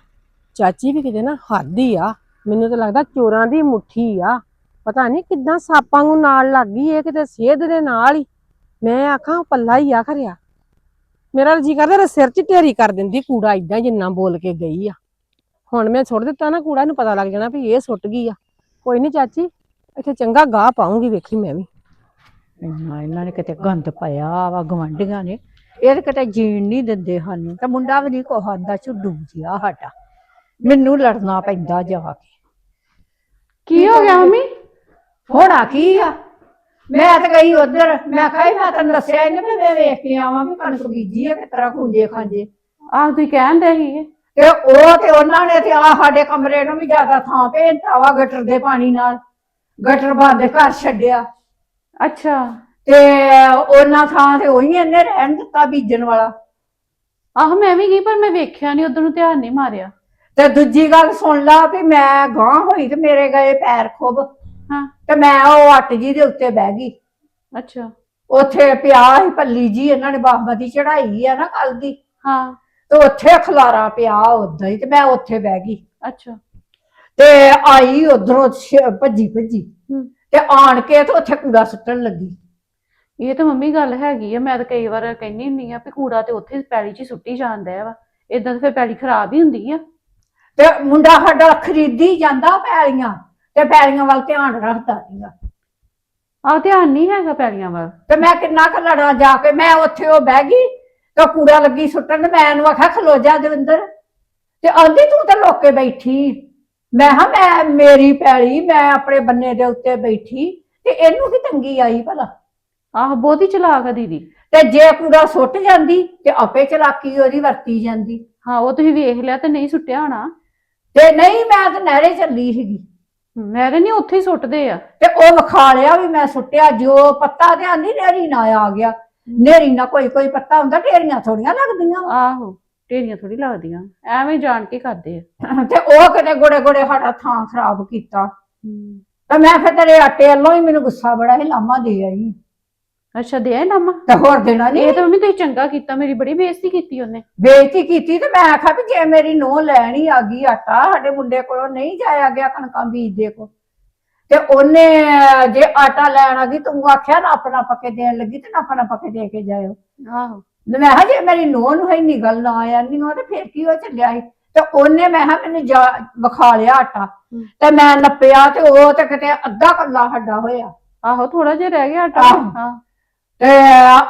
ਚਾਚੀ ਵੀ ਕਿਤੇ ਨਾ ਹੱਦ ਹੀ ਆ। ਮੈਨੂੰ ਤਾਂ ਲੱਗਦਾ ਚੋਰਾਂ ਦੀ ਮੁੱਠੀ ਆ। ਪਤਾ ਨਹੀਂ ਕਿੱਦਾਂ ਸਾਪਾਂ ਨੂੰ ਨਾਲ ਲੱਗ ਗਈ ਇਹ, ਕਿਤੇ ਸੇਧ ਦੇ ਨਾਲ ਹੀ। ਮੈਂ ਆਖਾਂ ਪੱਲਾ ਹੀ ਆ। ਖਰਿਆ ਮੇਰਾ ਜੀ ਕਰਦਾ ਇਹਦੇ ਸਿਰ 'ਚ ਢੇਰੀ ਕਰ ਦਿੰਦੀ, ਕੂੜਾ ਇਦਾਂ ਜਿੰਨਾ ਬੋਲ ਕੇ ਗਈ ਆ। ਹੁਣ ਮੈਂ ਸੁੱਟ ਦਿੱਤਾ ਨਾ ਕੂੜਾ ਨੂੰ ਪਤਾ ਲੱਗ ਜਾਣਾ ਵੀ ਇਹ ਸੁੱਟ ਗਈ ਆ। ਕੋਈ ਨਹੀਂ ਚਾਚੀ, ਇੱਥੇ ਚੰਗਾ ਗਾਹ ਪਾਉਂਗੀ, ਵੇਖੀ ਮੈਂ ਵੀ। ਇੰਨਾ ਇਹਨਾਂ ਨੇ ਕਿਤੇ ਗੰਦ ਪਾਇਆ ਵਾ ਗਵੰਡੀਆਂ ਨੇ। ਇਹ ਤਾਂ ਕਿਤੇ ਜੀਣ ਨਹੀਂ ਦਿੰਦੇ ਸਾਨੂੰ। ਤੇ ਮੁੰਡਾ ਵੀ ਨਹੀਂ ਕੋਹਾਂਦਾ ਝੁੱਡੂ ਜਿਹਾ ਸਾਡਾ। ਮੈਨੂੰ ਲੜਨਾ ਪੈਂਦਾ ਜਾ ਕੇ। ਕੀ ਹੋ ਗਿਆ ਮੰਮੀ? ਹੋਣਾ ਕੀ ਆ? ਮੈਂ ਤਾਂ ਗਈ ਉਧਰ ਮੈਂ ਕਿਹਾ ਮੈਂ ਤੈਨੂੰ ਦੱਸਿਆ ਇਹਨੇ ਵੀ ਮੈਂ ਵੇਖ ਕੇ ਆਵਾਂ ਵੀ ਕਣਕ ਬੀਜੀ ਆ ਕਿਸ ਤਰ੍ਹਾਂ ਖੁੰਝੇ ਖਾਂਜੇ। ਆਹ ਤੁਸੀਂ ਕਹਿੰਦੇ ਸੀ ਤੇ ਉਹ ਤੇ ਉਹਨਾਂ ਨੇ ਤੇ ਆ ਸਾਡੇ ਕਮਰੇ ਨੂੰ ਵੀ ਜ਼ਿਆਦਾ ਥਾਂ ਭੇਜਤਾ ਵਾ ਗਟਰ ਦੇ ਪਾਣੀ ਨਾਲ। ਗਟਰ ਬੰਦ ਕਰ ਛੱਡਿਆ। ਅੱਛਾ। ਤੇ ਉਹਨਾਂ ਥਾਂ ਤੇ ਉਹੀ ਇਹਨੇ ਰਹਿਣ ਦਿੱਤਾ ਬੀਜਣ ਵਾਲਾ। ਆਹ ਮੈਂ ਵੀ ਗਈ ਪਰ ਮੈਂ ਵੇਖਿਆ ਨਹੀਂ ਉਧਰ ਨੂੰ ਧਿਆਨ ਨਹੀਂ ਮਾਰਿਆ। ਤੇ ਦੂਜੀ ਗੱਲ ਸੁਣ ਲਾ ਵੀ ਮੈਂ ਗਾਂ ਹੋਈ ਤੇ ਮੇਰੇ ਗਏ ਪੈਰ ਖੁੱਬ। ਹਾਂ। ਤੇ ਮੈਂ ਉਹ ਅੱਟ ਜੀ ਦੇ ਉੱਤੇ ਬਹਿ ਗਈ। ਅੱਛਾ। ਉੱਥੇ ਪਿਆ ਸੀ ਪੱਲੀ ਜੀ ਇਹਨਾਂ ਨੇ ਬਾਸਮਤੀ ਚੜਾਈ ਆ ਨਾ ਕੱਲ ਦੀ। ਹਾਂ। ਤੇ ਉੱਥੇ ਖਲਾਰਾ ਪਿਆ ਉਦਾਂ ਹੀ ਤੇ ਮੈਂ ਉੱਥੇ ਬਹਿ ਗਈ। ਅੱਛਾ। ਤੇ ਆਈ ਉਧਰੋਂ ਭੱਜੀ ਭੱਜੀ ਹੂੰ। ਤੇ ਆਣ ਕੇ ਤੇ ਉੱਥੇ ਕੂੜਾ ਸੁੱਟਣ ਲੱਗੀ। ਇਹ ਤਾਂ ਮੰਮੀ ਗੱਲ ਹੈਗੀ ਆ ਮੈਂ ਤਾਂ ਕਈ ਵਾਰ ਕਹਿੰਦੀ ਹੁੰਦੀ ਆ ਵੀ ਕੂੜਾ ਤੇ ਉੱਥੇ ਪੈਲੀ 'ਚ ਹੀ ਸੁੱਟੀ ਜਾਂਦਾ ਵਾ ਇਦਾਂ ਤਾਂ ਫਿਰ ਪੈਲੀ ਖਰਾਬ ਹੀ ਹੁੰਦੀ ਆ। ਤੇ ਮੁੰਡਾ ਸਾਡਾ ਖਰੀਦੀ ਜਾਂਦਾ ਪੈਲੀਆਂ ਤੇ ਪੈਲੀਆਂ ਵੱਲ ਧਿਆਨ ਰੱਖਦਾ ਨਹੀਂਗਾ ਆਹ ਧਿਆਨ ਨਹੀਂ ਹੈਗਾ ਪੈਲੀਆਂ ਵੱਲ। ਤੇ ਮੈਂ ਕਿੰਨਾ ਕੁ ਲੜਾਂ ਜਾ ਕੇ ਮੈਂ ਉੱਥੇ ਉਹ ਬਹਿ ਗਈ ਤੇ ਕੂੜਾ ਲੱਗੀ ਸੁੱਟਣ ਤੇ ਮੈਂ ਇਹਨੂੰ ਆਖਿਆ ਖਲੋ ਜਾ ਦਵਿੰਦਰ। ਤੇ ਆਂਦੀ ਤੂੰ ਤਾਂ ਲੋਕੇ ਬੈਠੀ। ਮੈਂ ਹਾਂ ਮੈਂ ਮੇਰੀ ਪੈਲੀ ਮੈਂ ਆਪਣੇ ਬੰਨੇ ਦੇ ਉੱਤੇ ਬੈਠੀ ਤੇ ਇਹਨੂੰ ਕੀ ਤੰਗੀ ਆਈ ਭਲਾ? ਆਹ ਬਹੁਤ ਚਲਾਕ ਆ ਦੀਦੀ। ਤੇ ਜੇ ਕੂੜਾ ਸੁੱਟ ਜਾਂਦੀ ਤੇ ਆਪੇ ਚਲਾਕੀ ਉਹਦੀ ਵਰਤੀ ਜਾਂਦੀ। ਹਾਂ ਉਹ ਤੁਸੀਂ ਵੇਖ ਲਿਆ ਤੇ ਨਹੀਂ ਸੁੱਟਿਆ ਹੋਣਾ। ਤੇ ਨਹੀਂ ਮੈਂ ਤਾਂ ਨਹਿਰੇ ਚੱਲੀ ਸੀਗੀ। ਮੈਂ ਤੇ ਨਹੀਂ ਉੱਥੇ ਹੀ ਸੁੱਟਦੇ ਆ। ਤੇ ਉਹ ਵਿਖਾ ਲਿਆ ਵੀ ਮੈਂ ਸੁੱਟਿਆ ਜੋ ਪੱਤਾ ਤੇ ਆਂਦੀ ਨੇਰੀ ਨਾ ਆ ਗਿਆ। ਨੇਰੀ ਨਾ ਕੋਈ ਕੋਈ ਪੱਤਾ ਹੁੰਦਾ ਢੇਰੀਆਂ ਥੋੜੀਆਂ ਲੱਗਦੀਆਂ। ਵਾਂ। ਆਹੋ। ਢੇਰੀਆਂ ਥੋੜੀ ਲੱਗਦੀਆਂ। ਐਵੇਂ ਜਾਣ ਕੇ ਕਰਦੇ ਆ। ਤੇ ਉਹ ਕਿਤੇ ਗੋੜੇ ਗੋੜੇ ਸਾਡਾ ਥਾਂ ਖਰਾਬ ਕੀਤਾ। ਤੇ ਮੈਂ ਫਿਰ ਤੇਰੇ ਆਟੇ ਵੱਲੋਂ ਹੀ ਮੈਨੂੰ ਗੁੱਸਾ ਬੜਾ ਹੀ ਲਾਮਾ ਦੇ ਆਈ। ਅੱਛਾ ਦੇ ਆਏ ਨਾਮਾ ਤੇ ਹੋਰ ਦੇਣਾ ਨਹੀਂ ਇਹ ਤਾਂ ਮੰਮੀ ਤੁਸੀਂ ਚੰਗਾ ਕੀਤਾ ਮੇਰੀ ਬੜੀ ਬੇਇੱਜ਼ਤੀ ਕੀਤੀ ਉਹਨੇ। ਬੇਇੱਜ਼ਤੀ ਕੀਤੀ ਤੇ ਮੈਂ ਆਖਿਆ ਵੀ ਜੇ ਮੇਰੀ ਨੂੰਹ ਲੈਣੀ ਆ ਗਈ ਆਟਾ ਸਾਡੇ ਮੁੰਡੇ ਕੋਲੋਂ ਨਹੀਂ ਜਾਇਆ ਗਿਆ ਕਣਕਾਂ ਬੀਜਦੇ ਕੋ ਤੇ ਉਹਨੇ ਜੇ ਆਟਾ ਲੈਣ ਆ ਗਈ ਤੂੰ ਆਖਿਆ ਨਾ ਆਪਣਾ ਪੱਕੇ ਦੇਣ ਲੱਗੀ ਤੇ ਨਾ ਆਪਣਾ ਪੱਕੇ ਦੇ ਕੇ ਜਾਇਓ। ਆਹੋ। ਮੈਂ ਕਿਹਾ ਜੇ ਮੇਰੀ ਨੂੰਹ ਨੂੰ ਇੰਨੀ ਗੱਲ ਨਾ ਆਣੀ ਉਹ ਤੇ ਫਿਰ ਕੀ ਹੋ ਚੱਲਿਆ ਸੀ? ਤੇ ਉਹਨੇ ਮੈਂ ਕਿਹਾ ਮੈਨੂੰ ਜਾ ਵਿਖਾ ਲਿਆ ਆਟਾ। ਤੇ ਮੈਂ ਨੱਪਿਆ ਤੇ ਉਹ ਤੇ ਕਿਤੇ ਅੱਧਾ ਕੱਲਾ ਹੱਡਾ ਹੋਇਆ। ਆਹੋ ਥੋੜਾ ਜਿਹਾ ਰਹਿ ਗਿਆ ਆਟਾ। ਆਹੋ। ਹਾਂ। ਤੇ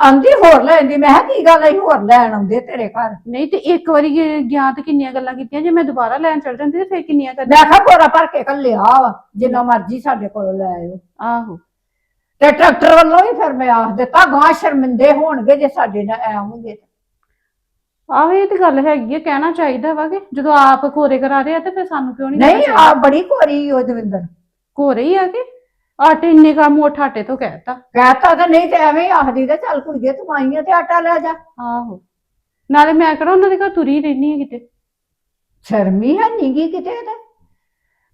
ਆਂਦੀ ਹੋਰ ਲੈਂਦੀ ਮੈਂ ਕਿਹਾ ਕੀ ਗੱਲ ਅਸੀਂ ਹੋਰ ਲੈਣ ਆਉਂਦੇ ਤੇਰੇ ਘਰ। ਨਹੀਂ ਤੇ ਇੱਕ ਵਾਰੀ ਗੇ- ਗਿਆ ਤੇ ਕਿੰਨੀਆਂ ਗੱਲਾਂ ਕੀਤੀਆਂ? ਜੇ ਮੈਂ ਦੁਬਾਰਾ ਲੈਣ ਚਲ ਜਾਂਦੀ ਤੇ ਫਿਰ ਕਿੰਨੀਆਂ ਕਰਨੀਆਂ ਮੈਂ ਕਿਹਾ ਬੋਰਾ ਭਰ ਕੇ ਘੱਲਿਆ ਵਾ ਜਿੰਨਾ ਮਰਜ਼ੀ ਸਾਡੇ ਕੋਲੋਂ ਲੈ ਆਇਓ। ਆਹੋ। ਤੇ ਟਰੈਕਟਰ ਵੱਲੋਂ ਵੀ ਫਿਰ ਮੈਂ ਆਖ ਦਿੱਤਾ ਗਾਂ ਸ਼ਰਮਿੰਦੇ ਹੋਣਗੇ ਜੇ ਸਾਡੇ ਨਾਲ ਐ ਹੋਣਗੇ ਆਹੋ ਇਹ ਤੇ ਗੱਲ ਹੈਗੀ ਆ ਕਹਿਣਾ ਚਾਹੀਦਾ ਵਾ ਕਿ ਜਦੋਂ ਆਪ ਕੋਰੇ ਕਰਾ ਰਹੇ ਆ ਤੇ ਫਿਰ ਸਾਨੂੰ ਕਿਉਂ ਨਹੀਂ ਨਹੀਂ ਆ ਬੜੀ ਕੋਰੀ ਉਹ ਦਵਿੰਦਰ। ਕੋਰੇ ਹੀ ਆ ਕਿ? ਆਟੇ ਇੰਨੇ ਕਾ ਮੋਠ ਆਟੇ ਤੋਂ ਕਹਿਤਾ। ਕਹਤਾ ਤਾਂ ਨਹੀਂ ਤੇ ਐਵੇਂ ਹੀ ਆਖਦੀ ਤੇ ਚੱਲ ਕੁੜੀਏ ਤੂੰ ਆਈਆਂ ਤੇ ਆਟਾ ਲੈ ਜਾ। ਆਹੋ। ਨਾਲੇ ਮੈਂ ਕਿਹੜਾ ਉਹਨਾਂ ਦੇ ਘਰ ਤੁਰੀ ਰਹਿਣੀ ਹੈ ਕਿਤੇ? ਸ਼ਰਮੀ ਹੈ ਨੀਗੀ ਕਿਤੇ ਤੇ।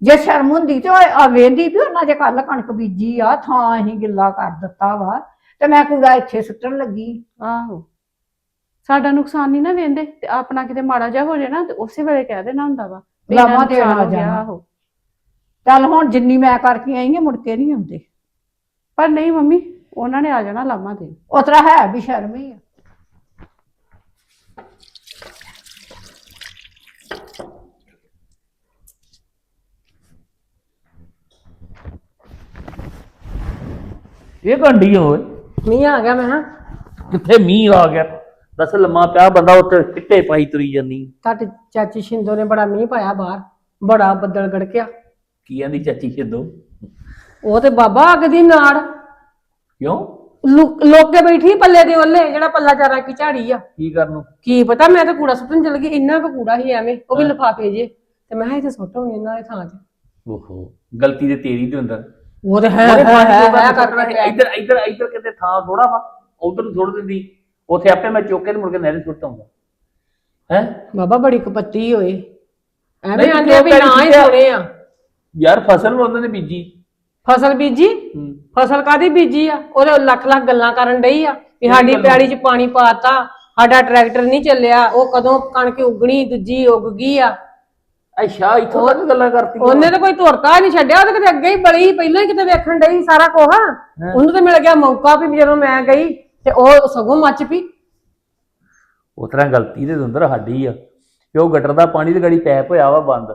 ਜੇ ਸ਼ਰਮ ਹੁੰਦੀ ਤੇ ਉਹ ਆ ਵੇਂਦੀ ਵੀ ਉਹਨਾਂ ਦੇ ਕੱਲ ਕਣਕ ਬੀਜੀ ਆ ਥਾਂ ਅਸੀਂ ਗਿੱਲਾ ਕਰ ਦਿੱਤਾ ਵਾ ਤੇ ਮੈਂ ਕੂੜਾ ਇੱਥੇ ਸੁੱਟਣ ਲੱਗੀ। ਆਹੋ। ਸਾਡਾ ਨੁਕਸਾਨ ਨਹੀਂ ਨਾ ਵੇਂਦੇ ਤੇ ਆਪਣਾ ਕਿਤੇ ਮਾੜਾ ਜਿਹਾ ਹੋ ਜਾਏ ਨਾ ਤੇ ਉਸੇ ਵੇਲੇ ਕਹਿ ਦੇਣਾ ਹੁੰਦਾ ਵਾ ਵੀ ਇੰਨਾ ਲਾਵਾਂ ਦੇਣ ਨੁਕਸਾਨ ਆ ਹੋ ਗਿਆ, ਜਾਣਾ। ਆਹੋ। ਚੱਲ ਹੁਣ ਜਿੰਨੀ ਮੈਂ ਕਰਕੇ ਆਈ ਆ ਮੁੜ ਕੇ ਨਹੀਂ ਆਉਂਦੇ। ਪਰ ਨਹੀਂ ਮੰਮੀ ਉਹਨਾਂ ਨੇ ਆ ਜਾਣਾ ਲਾਮਾ ਦੇ ਉਸ ਤਰ੍ਹਾਂ ਹੈ ਵੀ ਸ਼ਰਮ ਹੀ ਆ। ਇਹ ਘੰਟੀ ਹੋਏ ਮੀਂਹ ਆ ਗਿਆ ਮੈਂ ਹਾਂ ਕਿੱਥੇ ਮੀਂਹ ਆ ਗਿਆ? ਦੱਸ ਲੰਮਾ ਪਿਆ ਬੰਦਾ ਉੱਤੇ ਕਿੱਟੇ ਪਾਈ ਤੁਰੀ ਜਾਂਦੀ। ਤੁਹਾਡੀ ਚਾਚੀ ਸ਼ਿੰਦੋ ਨੇ ਬੜਾ ਮੀਂਹ ਪਾਇਆ ਬਾਹਰ ਬੜਾ ਬੱਦਲ ਗੜਕਿਆ। ਕੀ ਆਂਦੀ ਚਾਚੀ ਛਿੰਦੋ ਉਹ ਤੇ ਬਾਬਾ ਅੱਗ ਦੀ ਨਾੜ। ਕਿਉਂ? ਲੋਕੇ ਬੈਠੀ ਪੱਲੇ ਦੇ ਉਹਲੇ ਜਿਹੜਾ ਪੱਲਾ ਚਾਰਾ ਕੀ ਝਾੜੀ ਆ। ਕੀ ਕਰਨ ਨੂੰ? ਕੀ ਪਤਾ ਮੈਂ ਤਾਂ ਕੂੜਾ ਸੁੱਟਣ ਚਲ ਗਈ ਇੰਨਾ ਕੁ ਕੂੜਾ ਸੀ ਐਵੇਂ ਉਹ ਵੀ ਲਿਫਾਫੇ ਜੇ। ਤੇ ਮੈਂ ਕਿਹਾ ਇੱਥੇ ਸੁੱਟ ਹੋਣੀ ਇਹਨਾਂ ਦੇ ਥਾਂ 'ਚ। ਓਹੋ ਗਲਤੀ ਤੇ ਤੇਰੀ ਦੇ ਅੰਦਰ ਉਹ ਤੇ ਹੈ ਹੈ ਹੈ ਹੈ। ਕਰਕੇ ਪਿਆ। ਇੱਧਰ ਇੱਧਰ ਇੱਧਰ ਕਿਤੇ ਥਾਂ ਥੋੜਾ ਵਾ ਉਧਰ ਨੂੰ ਥੋੜ ਦਿੰਦੀ। ਉੱਥੇ ਆਪੇ ਮੈਂ ਚੁੱਕ ਕੇ ਤੇ ਮੁੜ ਕੇ ਨਹਿਰੇ ਸੁੱਟ ਆਉਂਦਾ। ਹੈ? ਬਾਬਾ ਬੜੀ ਕਪੱਤੀ ਹੋਏ। ਐਵੇਂ ਨਹੀਂ, ਆਂਦੇ ਆ ਵੀ ਨਾ ਹੀ ਸੋਣੇ ਆ? ਯਾਰ ਫਸਲ ਨੂੰ ਉਹਨਾਂ ਨੇ ਬੀਜੀ। ਫਸਲ ਬੀਜੀ? ਹੂੰ। ਫਸਲ ਕਾਦੀ ਬੀਜੀ ਆ? ਉਹਦੇ ਲੱਖ ਲੱਖ ਗੱਲਾਂ ਕਰਨ ਡਈ ਆ ਵੀ ਸਾਡੀ ਗੱਲਾਂ? ਪਿਆੜੀ 'ਚ ਪਾਣੀ ਪਾਤਾ ਸਾਡਾ ਟਰੈਕਟਰ ਨਹੀਂ ਚੱਲਿਆ ਉਹ ਕਦੋਂ ਕਣਕ ਉਗਣੀ ਦੂਜੀ ਉਗ ਗਈ ਆ। ਅੱਛਾ ਇੱਥੋਂ ਤੱਕ ਗੱਲਾਂ ਕਰਤੀ ਉਹਨੇ ਤਾਂ ਕੋਈ ਤੁਰਤਾ ਨਹੀਂ ਛੱਡਿਆ ਉਹ ਤਾਂ ਕਿਤੇ ਅੱਗੇ ਹੀ ਬੜੀ ਪਹਿਲਾਂ ਹੀ ਕਿਤੇ ਵੇਖਣ ਡਈ ਸਾਰਾ ਕੁਝ ਉਹਨੂੰ ਤਾਂ ਮਿਲ ਗਿਆ ਮੌਕਾ ਵੀ ਜਦੋਂ ਮੈਂ ਗਈ ਤੇ ਉਹ ਸਗੋਂ ਮੱਚ ਪਈ। ਉਸ ਤਰ੍ਹਾਂ ਗਲਤੀ ਦੇ ਅੰਦਰ ਸਾਡੀ ਆ। ਕਿ ਉਹ ਗਟਰ ਦਾ ਪਾਣੀ ਤੇ ਗੜੀ ਪੈਪ ਹੋਇਆ ਵਾ ਬੰਦ।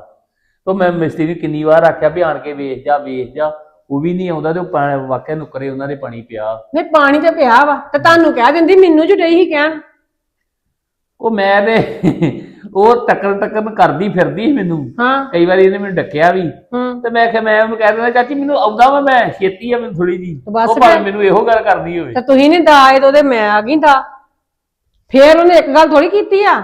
ਤੋਂ ਮੈਂ ਮਿਸਤਰੀ ਨੂੰ ਕਿੰਨੀ ਵਾਰ ਆਖਿਆ ਵੀ ਆਣ ਕੇ ਵੇਖ ਜਾ ਵੇਖ ਜਾ। ਉਹ ਵੀ ਨਹੀਂ ਆਉਂਦਾ ਤੇ ਉਹ ਵਾਕਿਆ ਨੁਕਰੇ ਉਹਨਾਂ ਦੇ ਪਾਣੀ ਪਿਆ। ਨਹੀਂ ਪਾਣੀ ਤੇ ਪਿਆ ਵਾ। ਤੇ ਤੁਹਾਨੂੰ ਕਹਿ ਦਿੰਦੀ ਮੈਨੂੰ ਜੋ ਡਈ ਹੀ ਕਹਿਣ। ਉਹ ਮੈਂ ਤੇ ਉਹ ਟੱਕਰ ਟੱਕਰ ਕਰਦੀ ਫਿਰਦੀ ਸੀ ਮੈਨੂੰ। ਹਾਂ। ਕਈ ਵਾਰੀ ਇਹਨੇ ਮੈਨੂੰ ਡੱਕਿਆ ਵੀ। ਹੂੰ। ਤੇ ਮੈਂ ਕਿਹਾ ਮੈਂ ਉਹਨੂੰ ਕਹਿ ਦਿੰਦਾ ਚਾਚੀ ਮੈਨੂੰ ਆਉਂਦਾ ਵਾ ਮੈਂ ਛੇਤੀ ਆ ਮੈਨੂੰ ਥੋੜੀ ਜੀ ਬਸ ਉਹ ਭਾਵੇਂ ਫਿਰ। ਮੈਨੂੰ ਇਹੋ ਗੱਲ ਕਰਨੀ ਹੋਵੇ। ਤੇ ਤੁਸੀਂ ਨਹੀਂ ਦਾਏ ਤੇ ਉਹਦੇ ਮੈਂ ਆ ਗਈ ਦਾ। ਫੇਰ ਉਹਨੇ ਇੱਕ ਗੱਲ ਥੋੜੀ ਕੀਤੀ ਆ।